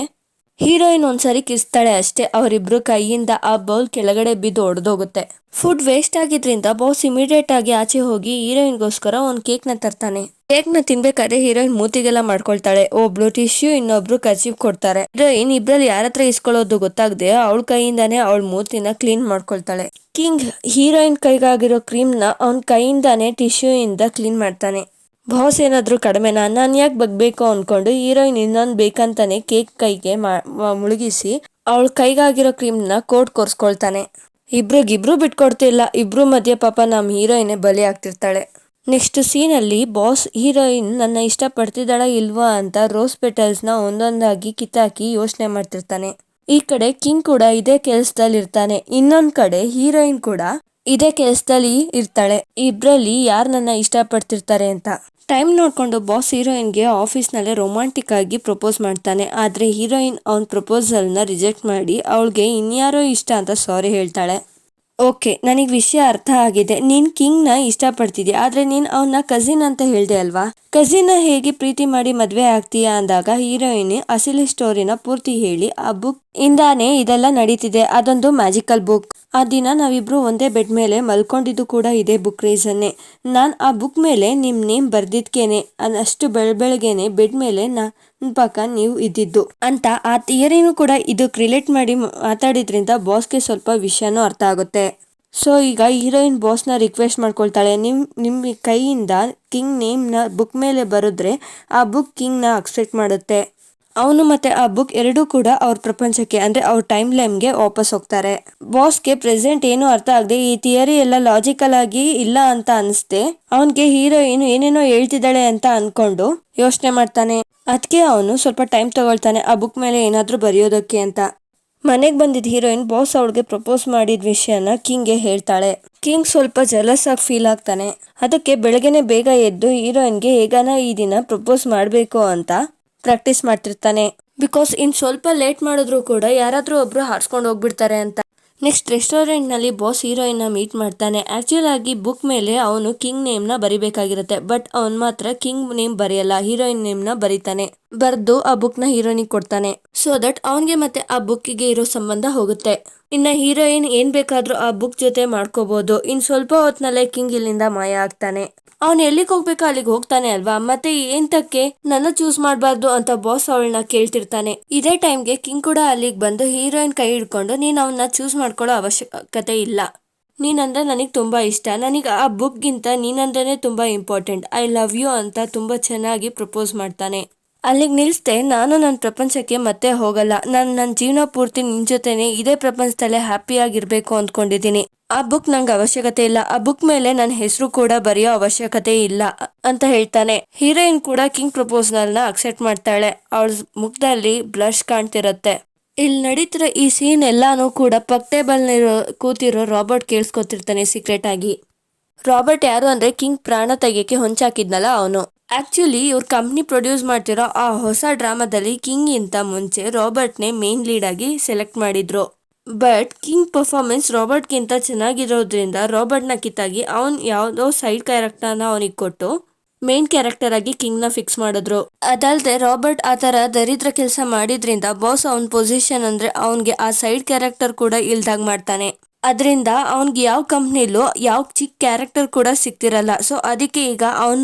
ಹೀರೋಯಿನ್ ಒಂದ್ಸರಿ ಕಿಸ್ತಾಳೆ ಅಷ್ಟೇ. ಅವರಿಬ್ರು ಕೈಯಿಂದ ಆ ಬೌಲ್ ಕೆಳಗಡೆ ಬಿದ್ದು ಒಡೆದೋಗುತ್ತೆ. ಫುಡ್ ವೇಸ್ಟ್ ಆಗಿದ್ರಿಂದ ಬಾಸ್ ಇಮಿಡಿಯೇಟ್ ಆಗಿ ಆಚೆ ಹೋಗಿ ಹೀರೋಯಿನ್ಗೋಸ್ಕರ ಒಂದು ಕೇಕ್ನ ತರ್ತಾನೆ. ಕೇಕ್ನ ತಿನ್ಬೇಕಾದ್ರೆ ಹೀರೋಯಿನ್ ಮೂತಿಗೆಲ್ಲ ಮಾಡ್ಕೊಳ್ತಾಳೆ. ಒಬ್ಳು ಟಿಶ್ಯೂ ಇನ್ನೊಬ್ರು ಕಚೀಫ್ ಕೊಡ್ತಾರೆ. ಹೀರೋಯಿನ್ ಇಬ್ರಲ್ಲಿ ಯಾರ ಹತ್ರ ಇಸ್ಕೊಳ್ಳೋದು ಗೊತ್ತಾಗದೆ ಅವಳ ಕೈಯಿಂದಾನೇ ಅವಳ ಮೂತಿನ ಕ್ಲೀನ್ ಮಾಡ್ಕೊಳ್ತಾಳೆ. ಕಿಂಗ್ ಹೀರೋಯಿನ್ ಕೈಗಾಗಿರೋ ಕ್ರೀಮ್ನ ಅವನ್ ಕೈಯಿಂದಾನೇ ಟಿಶ್ಯೂ ಇಂದ ಕ್ಲೀನ್ ಮಾಡ್ತಾನೆ. ಬಾಸ್ ಏನಾದರೂ ಕಡಿಮೆನಾ? ನಾನು ಯಾಕೆ ಬಗ್ಬೇಕು ಅನ್ಕೊಂಡು ಹೀರೋಯಿನ್ ಇನ್ನೊಂದು ಬೇಕಂತಾನೆ ಕೇಕ್ ಕೈಗೆ ಮುಳುಗಿಸಿ ಅವಳ ಕೈಗಾಗಿರೋ ಕ್ರೀಮ್ನ ಕೋಟ್ ಕೊರ್ಸ್ಕೊಳ್ತಾನೆ. ಇಬ್ರಿಗಿಬ್ರು ಬಿಟ್ಕೊಡ್ತಿಲ್ಲ ಇಬ್ರು ಮಧ್ಯೆ ಪಾಪ ನಮ್ಮ ಹೀರೋಯಿನೇ ಬಲಿ ಆಗ್ತಿರ್ತಾಳೆ. ನೆಕ್ಸ್ಟ್ ಸೀನಲ್ಲಿ ಬಾಸ್ ಹೀರೋಯಿನ್ ನನ್ನ ಇಷ್ಟಪಡ್ತಿದ್ದಾಳ ಇಲ್ವಾ ಅಂತ ರೋಸ್ ಪೆಟಲ್ಸ್ನ ಒಂದೊಂದಾಗಿ ಕಿತ್ತಾಕಿ ಯೋಚನೆ ಮಾಡ್ತಿರ್ತಾನೆ. ಈ ಕಡೆ ಕಿಂಗ್ ಕೂಡ ಇದೇ ಕೆಲ್ಸದಲ್ಲಿ ಇರ್ತಾನೆ. ಇನ್ನೊಂದ್ ಕಡೆ ಹೀರೋಯಿನ್ ಕೂಡ ಇದೇ ಕೆಲಸದಲ್ಲಿ ಇರ್ತಾಳೆ. ಇಬ್ರಲ್ಲಿ ಯಾರು ನನ್ನ ಇಷ್ಟಪಡ್ತಿರ್ತಾರೆ ಅಂತ. ಟೈಮ್ ನೋಡಿಕೊಂಡು ಬಾಸ್ ಹೀರೋಯಿನ್ಗೆ ಆಫೀಸ್ನಲ್ಲೇ ರೊಮ್ಯಾಂಟಿಕ್ ಆಗಿ ಪ್ರಪೋಸ್ ಮಾಡ್ತಾನೆ. ಆದರೆ ಹೀರೋಯಿನ್ ಅವ್ನ ಪ್ರಪೋಸಲ್ನ ರಿಜೆಕ್ಟ್ ಮಾಡಿ, ಅವಳಿಗೆ ಇನ್ಯಾರೋ ಇಷ್ಟ ಅಂತ ಸಾರಿ ಹೇಳ್ತಾಳೆ. ಓಕೆ, ನನಗೆ ವಿಷಯ ಅರ್ಥ ಆಗಿದೆ. ನೀನ್ ಕಿಂಗ್ನ ಇಷ್ಟಪಡ್ತಿದ್ಯಾ? ಆದ್ರೆ ನೀನ್ ಅವನ್ನ ಕಸಿನ್ ಅಂತ ಹೇಳ್ದೆ ಅಲ್ವಾ? ಕಸಿನ್ನ ಹೇಗೆ ಪ್ರೀತಿ ಮಾಡಿ ಮದ್ವೆ ಆಗ್ತೀಯಾ ಅಂದಾಗ ಹೀರೋಯಿನ್ ಅಸಲಿ ಸ್ಟೋರಿನ ಪೂರ್ತಿ ಹೇಳಿ, ಆ ಬುಕ್ ಇಂದಾನೆ ಇದೆಲ್ಲ ನಡೀತಿದೆ. ಅದೊಂದು ಮ್ಯಾಜಿಕಲ್ ಬುಕ್ ಆ ದಿನ ನಾವಿಬ್ರು ಒಂದೇ ಬೆಡ್ ಮೇಲೆ ಮಲ್ಕೊಂಡಿದ್ದು ಕೂಡ ಇದೆ ಬುಕ್ ರೀಸನ್ನೇ ನಾನು ಆ ಬುಕ್ ಮೇಲೆ ನಿಮ್ಮ ನೇಮ್ ಬರ್ದಿದ್ಕೇನೆ. ಅಷ್ಟು ಬೆಳ್ ಬೆಳಗ್ಗೆನೆ ಬೆಡ್ ಮೇಲೆ ನಾ ಪಕ್ಕ ನೀವು ಇದ್ದಿದ್ದು ಅಂತ ಆ ಥಿಯರಿನೂ ಕೂಡ ಇದಕ್ಕೆ ರಿಲೇಟ್ ಮಾಡಿ ಮಾತಾಡಿದ್ರಿಂದ ಬಾಸ್ಗೆ ಸ್ವಲ್ಪ ವಿಷಯನೂ ಅರ್ಥ ಆಗುತ್ತೆ. ಸೊ ಈಗ ಹೀರೋಯಿನ್ ಬಾಸ್ನ ರಿಕ್ವೆಸ್ಟ್ ಮಾಡ್ಕೊಳ್ತಾಳೆ. ನಿಮ್ಮ ನಿಮ್ಮ ಕೈಯಿಂದ ಕಿಂಗ್ ನೇಮ್ನ ಬುಕ್ ಮೇಲೆ ಬರೆದ್ರೆ ಆ ಬುಕ್ ಕಿಂಗ್ನ ಅಕ್ಸೆಪ್ಟ್ ಮಾಡುತ್ತೆ. ಅವನು ಮತ್ತು ಆ ಬುಕ್ ಎರಡೂ ಕೂಡ ಅವ್ರ ಪ್ರಪಂಚಕ್ಕೆ, ಅಂದರೆ ಅವ್ರ ಟೈಮ್ ಲೈಮ್ಗೆ ವಾಪಸ್ ಹೋಗ್ತಾರೆ. ಬಾಸ್ಗೆ ಪ್ರೆಸೆಂಟ್ ಏನೂ ಅರ್ಥ ಆಗದೆ ಈ ಥಿಯರಿ ಎಲ್ಲ ಲಾಜಿಕಲ್ ಆಗಿ ಇಲ್ಲ ಅಂತ ಅನಿಸ್ದೆ, ಅವನಿಗೆ ಹೀರೋಯಿನ್ ಏನೇನೋ ಹೇಳ್ತಿದ್ದಾಳೆ ಅಂತ ಅಂದ್ಕೊಂಡು ಯೋಚನೆ ಮಾಡ್ತಾನೆ. ಅದಕ್ಕೆ ಅವನು ಸ್ವಲ್ಪ ಟೈಮ್ ತಗೊಳ್ತಾನೆ, ಆ ಬುಕ್ ಮೇಲೆ ಏನಾದರೂ ಬರೆಯೋದಕ್ಕೆ ಅಂತ. ಮನೆಗೆ ಬಂದಿದ್ದ ಹೀರೋಯಿನ್ ಬಾಸ್ ಅವಳಿಗೆ ಪ್ರಪೋಸ್ ಮಾಡಿದ ವಿಷಯನ ಕಿಂಗ್ಗೆ ಹೇಳ್ತಾಳೆ. ಕಿಂಗ್ ಸ್ವಲ್ಪ ಜಲಸ್ ಆಗಿ ಫೀಲ್ ಆಗ್ತಾನೆ. ಅದಕ್ಕೆ ಬೆಳಗ್ಗೆನೆ ಬೇಗ ಎದ್ದು ಹೀರೋಯಿನ್ಗೆ ಹೇಗಾನ ಈ ದಿನ ಪ್ರಪೋಸ್ ಮಾಡಬೇಕು ಅಂತ ಪ್ರಾಕ್ಟೀಸ್ ಮಾಡ್ತಿರ್ತಾನೆ. ಬಿಕಾಸ್ ಇನ್ ಸ್ವಲ್ಪ ಲೇಟ್ ಮಾಡಿದ್ರು ಕೂಡ ಯಾರಾದರೂ ಒಬ್ರು ಹಾರಿಸ್ಕೊಂಡು ಹೋಗ್ಬಿಡ್ತಾರೆ ಅಂತ. ನೆಕ್ಸ್ಟ್ ರೆಸ್ಟೋರೆಂಟ್ನಲ್ಲಿ ಬಾಸ್ ಹೀರೋಯಿನ್ನ ಮೀಟ್ ಮಾಡ್ತಾನೆ. ಆ್ಯಕ್ಚುಲ್ ಆಗಿ ಬುಕ್ ಮೇಲೆ ಅವನು ಕಿಂಗ್ ನೇಮ್ನ ಬರಿಬೇಕಾಗಿರುತ್ತೆ. ಬಟ್ ಅವನು ಮಾತ್ರ ಕಿಂಗ್ ನೇಮ್ ಬರೆಯಲ್ಲ ಹೀರೋಯಿನ್ ನೇಮ್ನ ಬರೀತಾನೆ. ಬರೆದು ಆ ಬುಕ್ನ ಹೀರೋಯಿನಿಗೆ ಹೀರೋಯಿನ್ ಕೊಡ್ತಾನೆ. ಸೊ ದಟ್ ಅವನಿಗೆ ಮತ್ತೆ ಆ ಬುಕ್ಕಿಗೆ ಇರೋ ಸಂಬಂಧ ಹೋಗುತ್ತೆ. ಇನ್ನು ಹೀರೋಯಿನ್ ಏನ್ ಬೇಕಾದರೂ ಆ ಬುಕ್ ಜೊತೆ ಮಾಡ್ಕೋಬಹುದು ಇನ್ನು ಸ್ವಲ್ಪ ಹೊತ್ತಿನಲ್ಲೇ ಕಿಂಗ್ ಇಲ್ಲಿಂದ ಮಾಯ ಆಗ್ತಾನೆ. ಅವ್ನ್ ಎಲ್ಲಿಗೆ ಹೋಗ್ಬೇಕೋ ಅಲ್ಲಿಗೆ ಹೋಗ್ತಾನೆ ಅಲ್ವಾ? ಮತ್ತೆ ಎಂತಕ್ಕೆ? ನನ್ನ ಚೂಸ್ ಮಾಡಬಾರ್ದು ಅಂತ ಬಾಸ್ ಅವಳನ್ನ ಕೇಳ್ತಿರ್ತಾನೆ. ಇದೇ ಟೈಮ್ಗೆ ಕಿಂಗ್ ಕೂಡ ಅಲ್ಲಿಗೆ ಬಂದು ಹೀರೋಯಿನ್ ಕೈ ಹಿಡ್ಕೊಂಡು ನೀನು ಅವನ್ನ ಚೂಸ್ ಮಾಡ್ಕೊಳ್ಳೋ ಅವಶ್ಯಕತೆ ಇಲ್ಲ. ನೀನಂದ್ರೆ ನನಗೆ ತುಂಬಾ ಇಷ್ಟ. ನನಗೆ ಆ ಬುಕ್ಗಿಂತ ನೀನಂದ್ರೆ ತುಂಬಾ ಇಂಪಾರ್ಟೆಂಟ್ ಐ ಲವ್ ಯು ಅಂತ ತುಂಬಾ ಚೆನ್ನಾಗಿ ಪ್ರಪೋಸ್ ಮಾಡ್ತಾನೆ. ಅಲ್ಲಿಗೆ ನಿಲ್ಲಿಸ್ದೆ ನಾನು ನನ್ನ ಪ್ರಪಂಚಕ್ಕೆ ಮತ್ತೆ ಹೋಗಲ್ಲ. ನಾನು ನನ್ನ ಜೀವನ ಪೂರ್ತಿ ನಿನ್ನ ಜೊತೆನೆ ಇದೇ ಪ್ರಪಂಚದಲ್ಲೇ ಹ್ಯಾಪಿಯಾಗಿರ್ಬೇಕು ಅಂದ್ಕೊಂಡಿದ್ದೀನಿ ಆ ಬುಕ್ ನಂಗೆ ಅವಶ್ಯಕತೆ ಇಲ್ಲ. ಆ ಬುಕ್ ಮೇಲೆ ನನ್ನ ಹೆಸರು ಕೂಡ ಬರೆಯೋ ಅವಶ್ಯಕತೆ ಇಲ್ಲ ಅಂತ ಹೇಳ್ತಾನೆ. ಹೀರೋಯಿನ್ ಕೂಡ ಕಿಂಗ್ ಪ್ರಪೋಸಲ್ನ ಅಕ್ಸೆಪ್ಟ್ ಮಾಡ್ತಾಳೆ. ಅವಳ ಮುಖದಲ್ಲಿ ಬ್ಲಶ್ ಕಾಣ್ತಿರತ್ತೆ. ಇಲ್ಲಿ ನಡೀತಿರೋ ಈ ಸೀನ್ ಎಲ್ಲಾನು ಕೂಡ ಪಕ್ ಟೇಬಲ್ ಕೂತಿರೋ ರಾಬರ್ಟ್ ಕೇಳಿಸ್ಕೊತಿರ್ತಾನೆ ಸೀಕ್ರೆಟ್ ಆಗಿ. ರಾಬರ್ಟ್ ಯಾರು ಅಂದ್ರೆ ಕಿಂಗ್ ಪ್ರಾಣ ತೆಗೆಯಕ್ಕೆ ಹೊಂಚಾಕಿದ್ನಲ್ಲ ಅವನು. ಆಕ್ಚುಲಿ ಇವ್ರ ಕಂಪ್ನಿ ಪ್ರೊಡ್ಯೂಸ್ ಮಾಡ್ತಿರೋ ಆ ಹೊಸ ಡ್ರಾಮಾದಲ್ಲಿ ಕಿಂಗ್ ಇಂತ ಮುಂಚೆ ರಾಬರ್ಟ್ನೇ ಮೇನ್ ಲೀಡ್ ಆಗಿ ಸೆಲೆಕ್ಟ್ ಮಾಡಿದ್ರು. ಬಟ್ ಕಿಂಗ್ ಪರ್ಫಾರ್ಮೆನ್ಸ್ ರಾಬರ್ಟ್ಗಿಂತ ಚೆನ್ನಾಗಿರೋದ್ರಿಂದ ರಾಬರ್ಟ್ನ ಕಿತ್ತಾಗಿ ಅವನ್ ಯಾವುದೋ ಸೈಡ್ ಕ್ಯಾರೆಕ್ಟರ್ನ ಅವನಿಗೆ ಕೊಟ್ಟು ಮೇನ್ ಕ್ಯಾರೆಕ್ಟರ್ ಆಗಿ ಕಿಂಗ್ನ ಫಿಕ್ಸ್ ಮಾಡಿದ್ರು. ಅದಲ್ಲದೆ ರಾಬರ್ಟ್ ಆ ಥರ ದರಿದ್ರ ಕೆಲಸ ಮಾಡಿದ್ರಿಂದ ಬಾಸ್ ಅವನ್ ಪೊಸಿಷನ್ ಅಂದ್ರೆ ಅವನಿಗೆ ಆ ಸೈಡ್ ಕ್ಯಾರೆಕ್ಟರ್ ಕೂಡ ಇಲ್ದಾಗ ಮಾಡ್ತಾನೆ. ಅದರಿಂದ ಅವನ್ಗೆ ಯಾವ ಕಂಪ್ನಿಲೂ ಯಾವ ಚಿಕ್ಕ ಕ್ಯಾರೆಕ್ಟರ್ ಕೂಡ ಸಿಕ್ತಿರಲ್ಲ ಸೊ ಅದಕ್ಕೆ ಈಗ ಅವನ್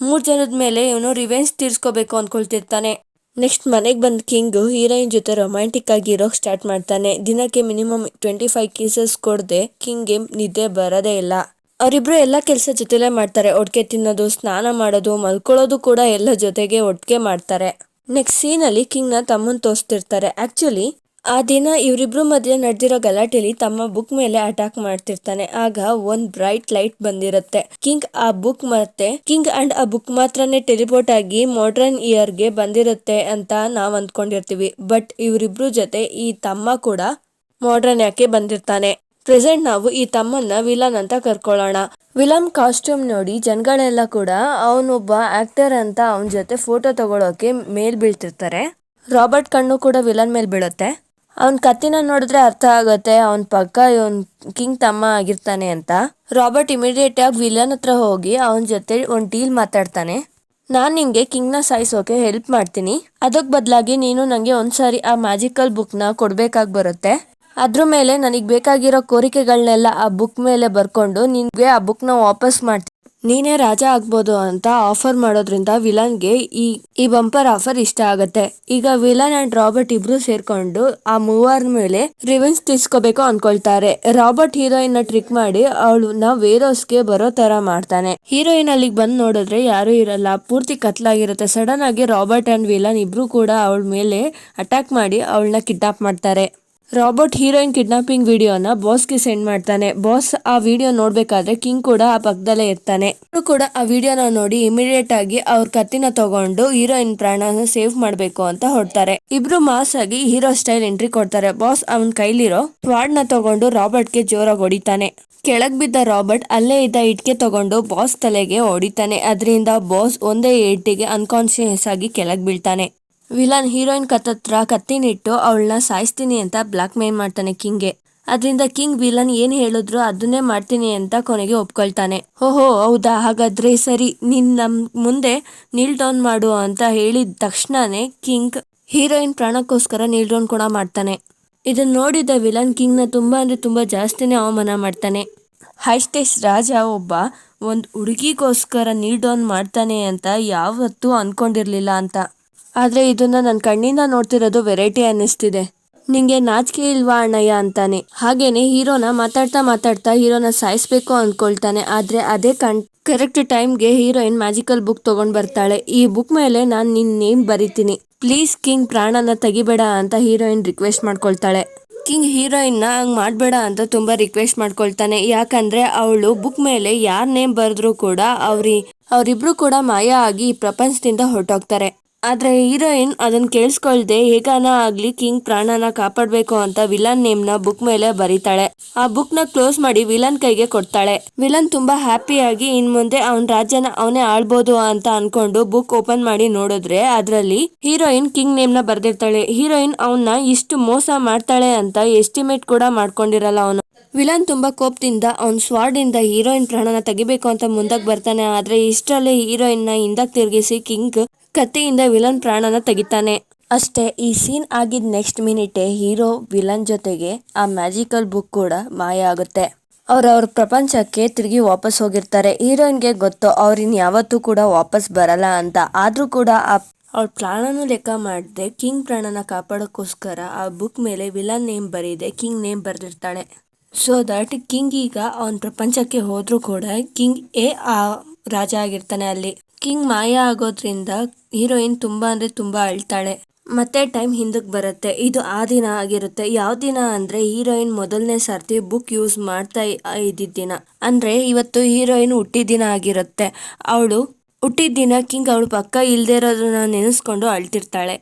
ಮೂರ್ ಜನದ ಮೇಲೆ ಇವನು ರಿವೆಂಜ್ ತೀರ್ಸ್ಕೋಬೇಕು ಅಂದ್ಕೊಳ್ತಿರ್ತಾನೆ ನೆಕ್ಸ್ಟ್ ಮನೆಗೆ ಬಂದ ಕಿಂಗ್ ಹೀರೋಯಿನ್ ಜೊತೆ ರೊಮ್ಯಾಂಟಿಕ್ ಆಗಿ ಇರೋಕ್ ಸ್ಟಾರ್ಟ್ ಮಾಡ್ತಾನೆ. ದಿನಕ್ಕೆ ಮಿನಿಮಮ್ ಟ್ವೆಂಟಿ ಫೈವ್ ಕೇಸಸ್ ಕೊಡದೆ ಕಿಂಗ್ಗೆ ನಿದ್ದೆ ಬರೋದೇ ಇಲ್ಲ. ಅವರಿಬ್ರು ಎಲ್ಲ ಕೆಲಸ ಜೊತೆಲೇ ಮಾಡ್ತಾರೆ. ಒಟ್ಟಿಗೆ ತಿನ್ನೋದು, ಸ್ನಾನ ಮಾಡೋದು, ಮಲ್ಕೊಳ್ಳೋದು ಕೂಡ ಎಲ್ಲ ಜೊತೆಗೆ ಒಟ್ಟಿಗೆ ಮಾಡ್ತಾರೆ. ನೆಕ್ಸ್ಟ್ ಸೀನ್ ಅಲ್ಲಿ ಕಿಂಗ್ನ ತಮ್ಮನ್ ತೋರಿಸ್ತಿರ್ತಾರೆ. ಆಕ್ಚುಲಿ ಆ ದಿನ ಇವರಿಬ್ರು ಮಧ್ಯೆ ನಡೆದಿರೋ ಗಲಾಟೆಲಿ ತಮ್ಮ ಬುಕ್ ಮೇಲೆ ಅಟ್ಯಾಕ್ ಮಾಡ್ತಿರ್ತಾನೆ. ಆಗ ಒಂದ್ ಬ್ರೈಟ್ ಲೈಟ್ ಬಂದಿರುತ್ತೆ. ಕಿಂಗ್ ಆ ಬುಕ್ ಮತ್ತೆ, ಕಿಂಗ್ ಅಂಡ್ ಆ ಬುಕ್ ಮಾತ್ರನೇ ಟೆಲಿಪೋರ್ಟ್ ಆಗಿ ಮಾಡರ್ನ್ ಇಯರ್ಗೆ ಬಂದಿರುತ್ತೆ ಅಂತ ನಾವ್ ಅಂದ್ಕೊಂಡಿರ್ತೀವಿ. ಬಟ್ ಇವರಿಬ್ರು ಜೊತೆ ಈ ತಮ್ಮ ಕೂಡ ಮಾಡರ್ನ್ ಯಾಕೆ ಬಂದಿರ್ತಾನೆ? ಪ್ರೆಸೆಂಟ್ ನಾವು ಈ ತಮ್ಮನ್ನ ವಿಲನ್ ಅಂತ ಕರ್ಕೊಳ್ಳೋಣ. ವಿಲನ್ ಕಾಸ್ಟ್ಯೂಮ್ ನೋಡಿ, ಜನಗಳೆಲ್ಲ ಕೂಡ ಅವನೊಬ್ಬ ಆಕ್ಟರ್ ಅಂತ ಅವನ ಜೊತೆ ಫೋಟೋ ತಗೊಳ್ಳೋಕೆ ಮೇಲ್ ಬೀಳ್ತಿರ್ತಾರೆ. ರಾಬರ್ಟ್ ಕಣ್ಣು ಕೂಡ ವಿಲನ್ ಮೇಲೆ ಬೀಳುತ್ತೆ. ಅವನ್ ಕತ್ತಿನ ನೋಡಿದ್ರೆ ಅರ್ಥ ಆಗುತ್ತೆ. ಅವನ್ ಪಕ್ಕ ಇವನ್ ಕಿಂಗ್ ತಮ್ಮ ಆಗಿರ್ತಾನೆ ಅಂತ. ರಾಬರ್ಟ್ ಇಮಿಡಿಯೇಟ್ ಆಗಿ ವಿಲನ್ ಹತ್ರ ಹೋಗಿ ಅವನ ಜೊತೆ ಒಂದು ಡೀಲ್ ಮಾತಾಡ್ತಾನೆ. ನಾನು ನಿಂಗೆ ಕಿಂಗ್ನ ಸಾಯಿಸೋಕೆ ಹೆಲ್ಪ್ ಮಾಡ್ತೀನಿ. ಅದಕ್ಕೆ ಬದಲಾಗಿ ನೀನು ನನಗೆ ಒಂದ್ಸಾರಿ ಆ ಮ್ಯಾಜಿಕಲ್ ಬುಕ್ನ ಕೊಡ್ಬೇಕಾಗ್ ಬರುತ್ತೆ. ಅದ್ರ ಮೇಲೆ ನನಗೆ ಬೇಕಾಗಿರೋ ಕೋರಿಕೆಗಳನ್ನೆಲ್ಲ ಆ ಬುಕ್ ಮೇಲೆ ಬರ್ಕೊಂಡು ನಿನಗೆ ಆ ಬುಕ್ನ ವಾಪಸ್ ಮಾಡ್ತೀನಿ. ನೀನೇ ರಾಜ ಆಗ್ಬೋದು ಅಂತ ಆಫರ್ ಮಾಡೋದ್ರಿಂದ ವಿಲನ್ಗೆ ಈ ಈ ಬಂಪರ್ ಆಫರ್ ಇಷ್ಟ ಆಗತ್ತೆ. ಈಗ ವಿಲನ್ ಅಂಡ್ ರಾಬರ್ಟ್ ಇಬ್ರು ಸೇರ್ಕೊಂಡು ಆ ಮೂವರ್ ಮೇಲೆ ರಿವೆಂಜ್ ತೀರ್ಸ್ಕೋಬೇಕು ಅನ್ಕೊಳ್ತಾರೆ. ರಾಬರ್ಟ್ ಹೀರೋಯಿನ್ನ ಟ್ರಿಕ್ ಮಾಡಿ ಅವಳನ್ನ ವೇರೋಸ್ಗೆ ಬರೋ ತರ ಮಾಡ್ತಾನೆ. ಹೀರೋಯಿನ್ ಅಲ್ಲಿಗೆ ಬಂದ್ ನೋಡಿದ್ರೆ ಯಾರು ಇರಲ್ಲ. ಪೂರ್ತಿ ಕತ್ಲಾಗಿರುತ್ತೆ. ಸಡನ್ ಆಗಿ ರಾಬರ್ಟ್ ಅಂಡ್ ವಿಲನ್ ಇಬ್ರು ಕೂಡ ಅವಳ ಮೇಲೆ ಅಟ್ಯಾಕ್ ಮಾಡಿ ಅವಳನ್ನ ಕಿಡ್ನಾಪ್ ಮಾಡ್ತಾರೆ. ರಾಬರ್ಟ್ ಹೀರೋಯಿನ್ ಕಿಡ್ನಾಪಿಂಗ್ ವಿಡಿಯೋನ ಬಾಸ್ಗೆ ಸೆಂಡ್ ಮಾಡ್ತಾನೆ. ಬಾಸ್ ಆ ವಿಡಿಯೋ ನೋಡ್ಬೇಕಾದ್ರೆ ಕಿಂಗ್ ಕೂಡ ಆ ಪಕ್ಕದಲ್ಲೇ ಇರ್ತಾನೆ. ಅವರು ಕೂಡ ಆ ವಿಡಿಯೋನ ನೋಡಿ ಇಮಿಡಿಯೇಟ್ ಆಗಿ ಅವ್ರ ಕತ್ತಿನ ತಗೊಂಡು ಹೀರೋಯಿನ್ ಪ್ರಾಣನ ಸೇವ್ ಮಾಡಬೇಕು ಅಂತ ಹೊಡ್ತಾರೆ ಇಬ್ರು ಮಾಸ್ ಆಗಿ ಹೀರೋ ಸ್ಟೈಲ್ ಎಂಟ್ರಿ ಕೊಡ್ತಾರೆ. ಬಾಸ್ ಅವನ್ ಕೈಲಿರೋ ಸ್ವಾಡ್ನ ತಗೊಂಡು ರಾಬರ್ಟ್ಗೆ ಜೋರಾಗಿ ಹೊಡಿತಾನೆ. ಕೆಳಗ್ ಬಿದ್ದ ರಾಬರ್ಟ್ ಅಲ್ಲೇ ಇದ್ದ ಇಟ್ಕೆ ತಗೊಂಡು ಬಾಸ್ ತಲೆಗೆ ಹೊಡಿತಾನೆ. ಅದರಿಂದ ಬಾಸ್ ಒಂದೇ ಏಟಿಗೆ ಅನ್ಕಾನ್ಶಿಯಸ್ ಆಗಿ ಕೆಳಗ್ ಬೀಳ್ತಾನೆ. ವಿಲನ್ ಹೀರೋಯಿನ್ ಕತ್ತತ್ರ ಕತ್ತಿನಿಟ್ಟು ಅವಳನ್ನ ಸಾಯಿಸ್ತೀನಿ ಅಂತ ಬ್ಲಾಕ್ ಮೇಲ್ ಮಾಡ್ತಾನೆ ಕಿಂಗ್ಗೆ ಅದರಿಂದ ಕಿಂಗ್ ವಿಲನ್ ಏನ್ ಹೇಳಿದ್ರು ಅದನ್ನೇ ಮಾಡ್ತೀನಿ ಅಂತ ಕೊನೆಗೆ ಒಪ್ಕೊಳ್ತಾನೆ. ಓಹೋ, ಹೌದಾ? ಹಾಗಾದ್ರೆ ಸರಿ, ನೀನ್ ನಮ್ ಮುಂದೆ ನೀಲ್ ಡೌನ್ ಮಾಡು ಅಂತ ಹೇಳಿದ ತಕ್ಷಣನೇ ಕಿಂಗ್ ಹೀರೋಯಿನ್ ಪ್ರಾಣಕ್ಕೋಸ್ಕರ ನೀಲ್ ಡೌನ್ ಕೂಡ ಮಾಡ್ತಾನೆ. ಇದನ್ನ ನೋಡಿದ ವಿಲನ್ ಕಿಂಗ್ನ ತುಂಬಾ ಅಂದ್ರೆ ತುಂಬಾ ಜಾಸ್ತಿನೇ ಅವಮಾನ ಮಾಡ್ತಾನೆ. ಹೈಸ್ಟೇಸ್ ರಾಜ ಒಬ್ಬ ಒಂದು ಹುಡುಗಿಗೋಸ್ಕರ ನೀಲ್ ಡೌನ್ ಮಾಡ್ತಾನೆ ಅಂತ ಯಾವತ್ತೂ ಅನ್ಕೊಂಡಿರ್ಲಿಲ್ಲ ಅಂತ. ಆದ್ರೆ ಇದನ್ನ ನನ್ನ ಕಣ್ಣಿಂದ ನೋಡ್ತಿರೋದು ವೆರೈಟಿ ಅನ್ನಿಸ್ತಿದೆ. ನಿಂಗೆ ನಾಚಿಕೆ ಇಲ್ವಾ ಅಣ್ಣಯ್ಯ ಅಂತಾನೆ. ಹಾಗೇನೆ ಹೀರೋನ ಮಾತಾಡ್ತಾ ಮಾತಾಡ್ತಾ ಹೀರೋನ ಸಾಯಿಸ್ಬೇಕು ಅಂದ್ಕೊಳ್ತಾನೆ ಆದ್ರೆ ಅದೇ ಕಣ್ ಕರೆಕ್ಟ್ ಟೈಮ್ಗೆ ಹೀರೋಯಿನ್ ಮ್ಯಾಜಿಕಲ್ ಬುಕ್ ತಗೊಂಡ್ ಬರ್ತಾಳೆ. ಈ ಬುಕ್ ಮೇಲೆ ನಾನು ನಿನ್ನ ನೇಮ್ ಬರಿತೀನಿ. ಪ್ಲೀಸ್ ಕಿಂಗ್ ಪ್ರಾಣನ ತೆಗಿಬೇಡ ಅಂತ ಹೀರೋಯಿನ್ ರಿಕ್ವೆಸ್ಟ್ ಮಾಡ್ಕೊಳ್ತಾಳೆ. ಕಿಂಗ್ ಹೀರೋಯಿನ್ನ ಮಾಡಬೇಡ ಮಾಡ್ಬೇಡ ಅಂತ ತುಂಬಾ ರಿಕ್ವೆಸ್ಟ್ ಮಾಡ್ಕೊಳ್ತಾನೆ. ಯಾಕಂದ್ರೆ ಅವಳು ಬುಕ್ ಮೇಲೆ ಯಾರ ನೇಮ್ ಬರೆದ್ರು ಕೂಡ ಅವ್ರಿ, ಅವರಿಬ್ರು ಕೂಡ ಮಾಯ ಆಗಿ ಈ ಪ್ರಪಂಚದಿಂದ ಹೊರಟೋಗ್ತಾರೆ. ಆದ್ರೆ ಹೀರೋಯಿನ್ ಅದನ್ನು ಕೇಳಿಸ್ಕೊಳ್ದೆ ಹೇಗಾನ ಆಗಲಿ ಕಿಂಗ್ ಪ್ರಾಣನ ಕಾಪಾಡಬೇಕು ಅಂತ ವಿಲನ್ ನೇಮ್ನ ಬುಕ್ ಮೇಲೆ ಬರೀತಾಳೆ. ಆ ಬುಕ್ನ ಕ್ಲೋಸ್ ಮಾಡಿ ವಿಲನ್ ಕೈಗೆ ಕೊಡ್ತಾಳೆ. ವಿಲನ್ ತುಂಬಾ ಹ್ಯಾಪಿಯಾಗಿ ಇನ್ ಮುಂದೆ ಅವನ ರಾಜ್ಯನ ಅವನೇ ಆಳ್ಬೋದು ಅಂತ ಅನ್ಕೊಂಡು ಬುಕ್ ಓಪನ್ ಮಾಡಿ ನೋಡಿದ್ರೆ ಅದರಲ್ಲಿ ಹೀರೋಯಿನ್ ಕಿಂಗ್ ನೇಮ್ನ ಬರ್ದಿರ್ತಾಳೆ. ಹೀರೋಯಿನ್ ಅವನ್ನ ಇಷ್ಟು ಮೋಸ ಮಾಡ್ತಾಳೆ ಅಂತ ಎಸ್ಟಿಮೇಟ್ ಕೂಡ ಮಾಡ್ಕೊಂಡಿರಲ್ಲ ಅವನು. ವಿಲನ್ ತುಂಬಾ ಕೋಪದಿಂದ ಅವ್ನ್ ಸ್ವಾರ್ಡ್ ಇಂದ ಹೀರೋಯಿನ್ ಪ್ರಾಣನ ತೆಗಿಬೇಕು ಅಂತ ಮುಂದಕ್ಕೆ ಬರ್ತಾನೆ. ಆದ್ರೆ ಇಷ್ಟರಲ್ಲೇ ಹೀರೋಯಿನ್ನ ಹಿಂದಕ್ ತಿರುಗಿಸಿ ಕಿಂಗ್ ಕತ್ತಿಯಿಂದ ವಿಲನ್ ಪ್ರಾಣನ ತೆಗಿತಾನೆ. ಅಷ್ಟೇ, ಈ ಸೀನ್ ಆಗಿದ್ದ ನೆಕ್ಸ್ಟ್ ಮಿನಿಟೇ ಹೀರೋ ವಿಲನ್ ಜೊತೆಗೆ ಆ ಮ್ಯಾಜಿಕಲ್ ಬುಕ್ ಕೂಡ ಮಾಯ ಆಗುತ್ತೆ. ಅವ್ರವ್ರ ಅವ್ರ ಪ್ರಪಂಚಕ್ಕೆ ತಿರುಗಿ ವಾಪಸ್ ಹೋಗಿರ್ತಾರೆ. ಹೀರೋಯಿನ್ಗೆ ಗೊತ್ತು ಅವ್ರಿನ್ ಯಾವತ್ತೂ ಕೂಡ ವಾಪಸ್ ಬರಲ್ಲ ಅಂತ. ಆದರೂ ಕೂಡ ಆ ಅವ್ರ ಪ್ರಾಣನೂ ಲೆಕ್ಕ ಮಾಡದೆ, ಕಿಂಗ್ ಪ್ರಾಣನ ಕಾಪಾಡೋಕ್ಕೋಸ್ಕರ ಆ ಬುಕ್ ಮೇಲೆ ವಿಲನ್ ನೇಮ್ ಬರೀದೆ, ಕಿಂಗ್ ನೇಮ್ ಬರೆದಿರ್ತಾಳೆ. ಸೊ, ದಟ್ ಕಿಂಗ್ ಈಗ ಅವನ ಪ್ರಪಂಚಕ್ಕೆ ಹೋದರೂ ಕೂಡ ಕಿಂಗ್ ಎ ಆ ರಾಜ ಆಗಿರ್ತಾನೆ ಅಲ್ಲಿ. ಕಿಂಗ್ ಮಾಯ ಆಗೋದ್ರಿಂದ ಹೀರೋಯಿನ್ ತುಂಬಾ ಅಂದ್ರೆ ತುಂಬಾ ಅಳ್ತಾಳೆ. ಮತ್ತೆ ಟೈಮ್ ಹಿಂದಕ್ಕೆ ಬರುತ್ತೆ. ಇದು ಆ ದಿನ ಆಗಿರುತ್ತೆ. ಯಾವ ದಿನ ಅಂದ್ರೆ ಹೀರೋಯಿನ್ ಮೊದಲನೇ ಸರ್ತಿ ಬುಕ್ ಯೂಸ್ ಮಾಡ್ತಾ ಇದ್ದಿದ್ದ ದಿನ. ಅಂದ್ರೆ ಇವತ್ತು ಹೀರೋಯಿನ್ ಹುಟ್ಟಿದ ದಿನ ಆಗಿರುತ್ತೆ. ಅವಳು ಹುಟ್ಟಿದ ದಿನ ಕಿಂಗ್ ಅವಳು ಪಕ್ಕ ಇಲ್ದೇ ಇರೋದನ್ನ ನೆನೆಸ್ಕೊಂಡು ಅಳ್ತಿರ್ತಾಳೆ.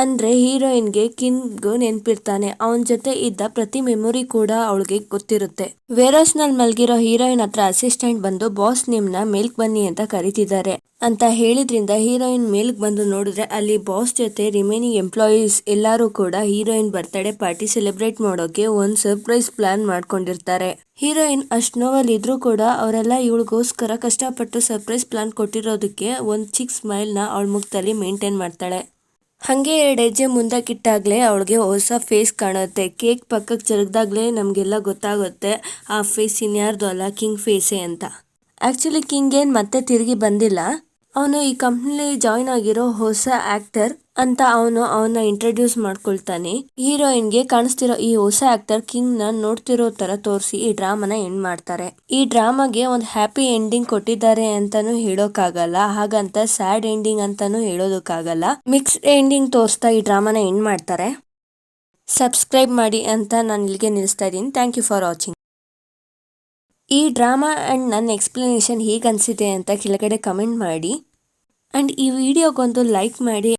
ಅಂದ್ರೆ ಹೀರೋಯಿನ್ಗೆ ಕಿಂಗ್ ನೆನ್ಪಿರ್ತಾನೆ. ಅವನ ಜೊತೆ ಇದ್ದ ಪ್ರತಿ ಮೆಮೊರಿ ಕೂಡ ಅವಳಿಗೆ ಗೊತ್ತಿರುತ್ತೆ. ವೇರೋಸ್ನಲ್ಲಿ ಮಲ್ಗಿರೋ ಹೀರೋಯಿನ್ ಹತ್ರ ಅಸಿಸ್ಟೆಂಟ್ ಬಂದು ಬಾಸ್ ನಿಮ್ನ ಮೇಲ್ಕ್ ಬನ್ನಿ ಅಂತ ಕರಿತಿದ್ದಾರೆ. ಅಂತ ಹೇಳಿದ್ರಿಂದ ಹೀರೋಯಿನ್ ಮೇಲ್ಕ್ ಬಂದು ನೋಡಿದ್ರೆ ಅಲ್ಲಿ ಬಾಸ್ ಜೊತೆ ರಿಮೈನಿಂಗ್ ಎಂಪ್ಲಾಯೀಸ್ ಎಲ್ಲಾರು ಕೂಡ ಹೀರೋಯಿನ್ ಬರ್ತ್ಡೇ ಪಾರ್ಟಿ ಸೆಲೆಬ್ರೇಟ್ ಮಾಡೋಕೆ ಒಂದ್ ಸರ್ಪ್ರೈಸ್ ಪ್ಲಾನ್ ಮಾಡ್ಕೊಂಡಿರ್ತಾರೆ. ಹೀರೋಯಿನ್ ಅಷ್ಟು ನೋವಲ್ಲಿ ಇದ್ರು ಕೂಡ ಅವರೆಲ್ಲ ಇವಳಿಗೋಸ್ಕರ ಕಷ್ಟಪಟ್ಟು ಸರ್ಪ್ರೈಸ್ ಪ್ಲಾನ್ ಕೊಟ್ಟಿರೋದಕ್ಕೆ ಒಂದ್ ಚಿಕ್ ಸ್ಮೈಲ್ನ ಅವಳ ಮುಖದಲ್ಲಿ ಮೇಂಟೈನ್ ಮಾಡ್ತಾಳೆ. ಹಂಗೆ ಎರಡು ಹೆಜ್ಜೆ ಮುಂದಕ್ಕಿಟ್ಟಾಗಲೇ ಅವಳಿಗೆ ಹೊಸ ಫೇಸ್ ಕಾಣುತ್ತೆ. ಕೇಕ್ ಪಕ್ಕಕ್ಕೆ ಜರುಗಿದಾಗಲೇ ನಮಗೆಲ್ಲ ಗೊತ್ತಾಗುತ್ತೆ, ಆ ಫೇಸ್ ಇನ್ಯಾರ್ದು ಅಲ್ಲ ಕಿಂಗ್ ಫೇಸೇ ಅಂತ. ಆ್ಯಕ್ಚುಲಿ ಕಿಂಗ್ ಏನು ಮತ್ತೆ ತಿರುಗಿ ಬಂದಿಲ್ಲ. ಅವನು ಈ ಕಂಪ್ನಿಲಿ ಜಾಯ್ನ್ ಆಗಿರೋ ಹೊಸ ಆಕ್ಟರ್ ಅಂತ ಅವನು ಅವನ್ನ ಇಂಟ್ರೊಡ್ಯೂಸ್ ಮಾಡ್ಕೊಳ್ತಾನೆ. ಹೀರೋಯಿನ್ಗೆ ಕಾಣಿಸ್ತಿರೋ ಈ ಹೊಸ ಆಕ್ಟರ್ ಕಿಂಗ್ನ ನೋಡ್ತಿರೋ ತರ ತೋರಿಸಿ ಈ ಡ್ರಾಮಾನ ಎಂಡ್ ಮಾಡ್ತಾರೆ. ಈ ಡ್ರಾಮಾಗೆ ಒಂದು ಹ್ಯಾಪಿ ಎಂಡಿಂಗ್ ಕೊಟ್ಟಿದ್ದಾರೆ ಅಂತಾನು ಹೇಳೋಕ್ಕಾಗಲ್ಲ. ಹಾಗಂತ ಸ್ಯಾಡ್ ಎಂಡಿಂಗ್ ಅಂತಾನು ಹೇಳೋದಕ್ಕಾಗಲ್ಲ. ಮಿಕ್ಸ್ ಎಂಡಿಂಗ್ ತೋರಿಸ್ತಾ ಈ ಡ್ರಾಮಾನ ಎಂಡ್ ಮಾಡ್ತಾರೆ. ಸಬ್ಸ್ಕ್ರೈಬ್ ಮಾಡಿ ಅಂತ ನಾನು ಇಲ್ಲಿಗೆ ನಿಲ್ಲಿಸ್ತಾ ಇದ್ದೀನಿ. ಥ್ಯಾಂಕ್ ಯು ಫಾರ್ ವಾಚಿಂಗ್ ಈ ಡ್ರಾಮಾ ಆ್ಯಂಡ್ ನನ್ನ ಎಕ್ಸ್ಪ್ಲನೇಷನ್ ಹೇಗೆ ಅನಿಸಿದೆ ಅಂತ ಕೆಳಗಡೆ ಕಮೆಂಟ್ ಮಾಡಿ. ಆ್ಯಂಡ್ ಈ ವಿಡಿಯೋಗೊಂದು ಲೈಕ್ ಮಾಡಿ.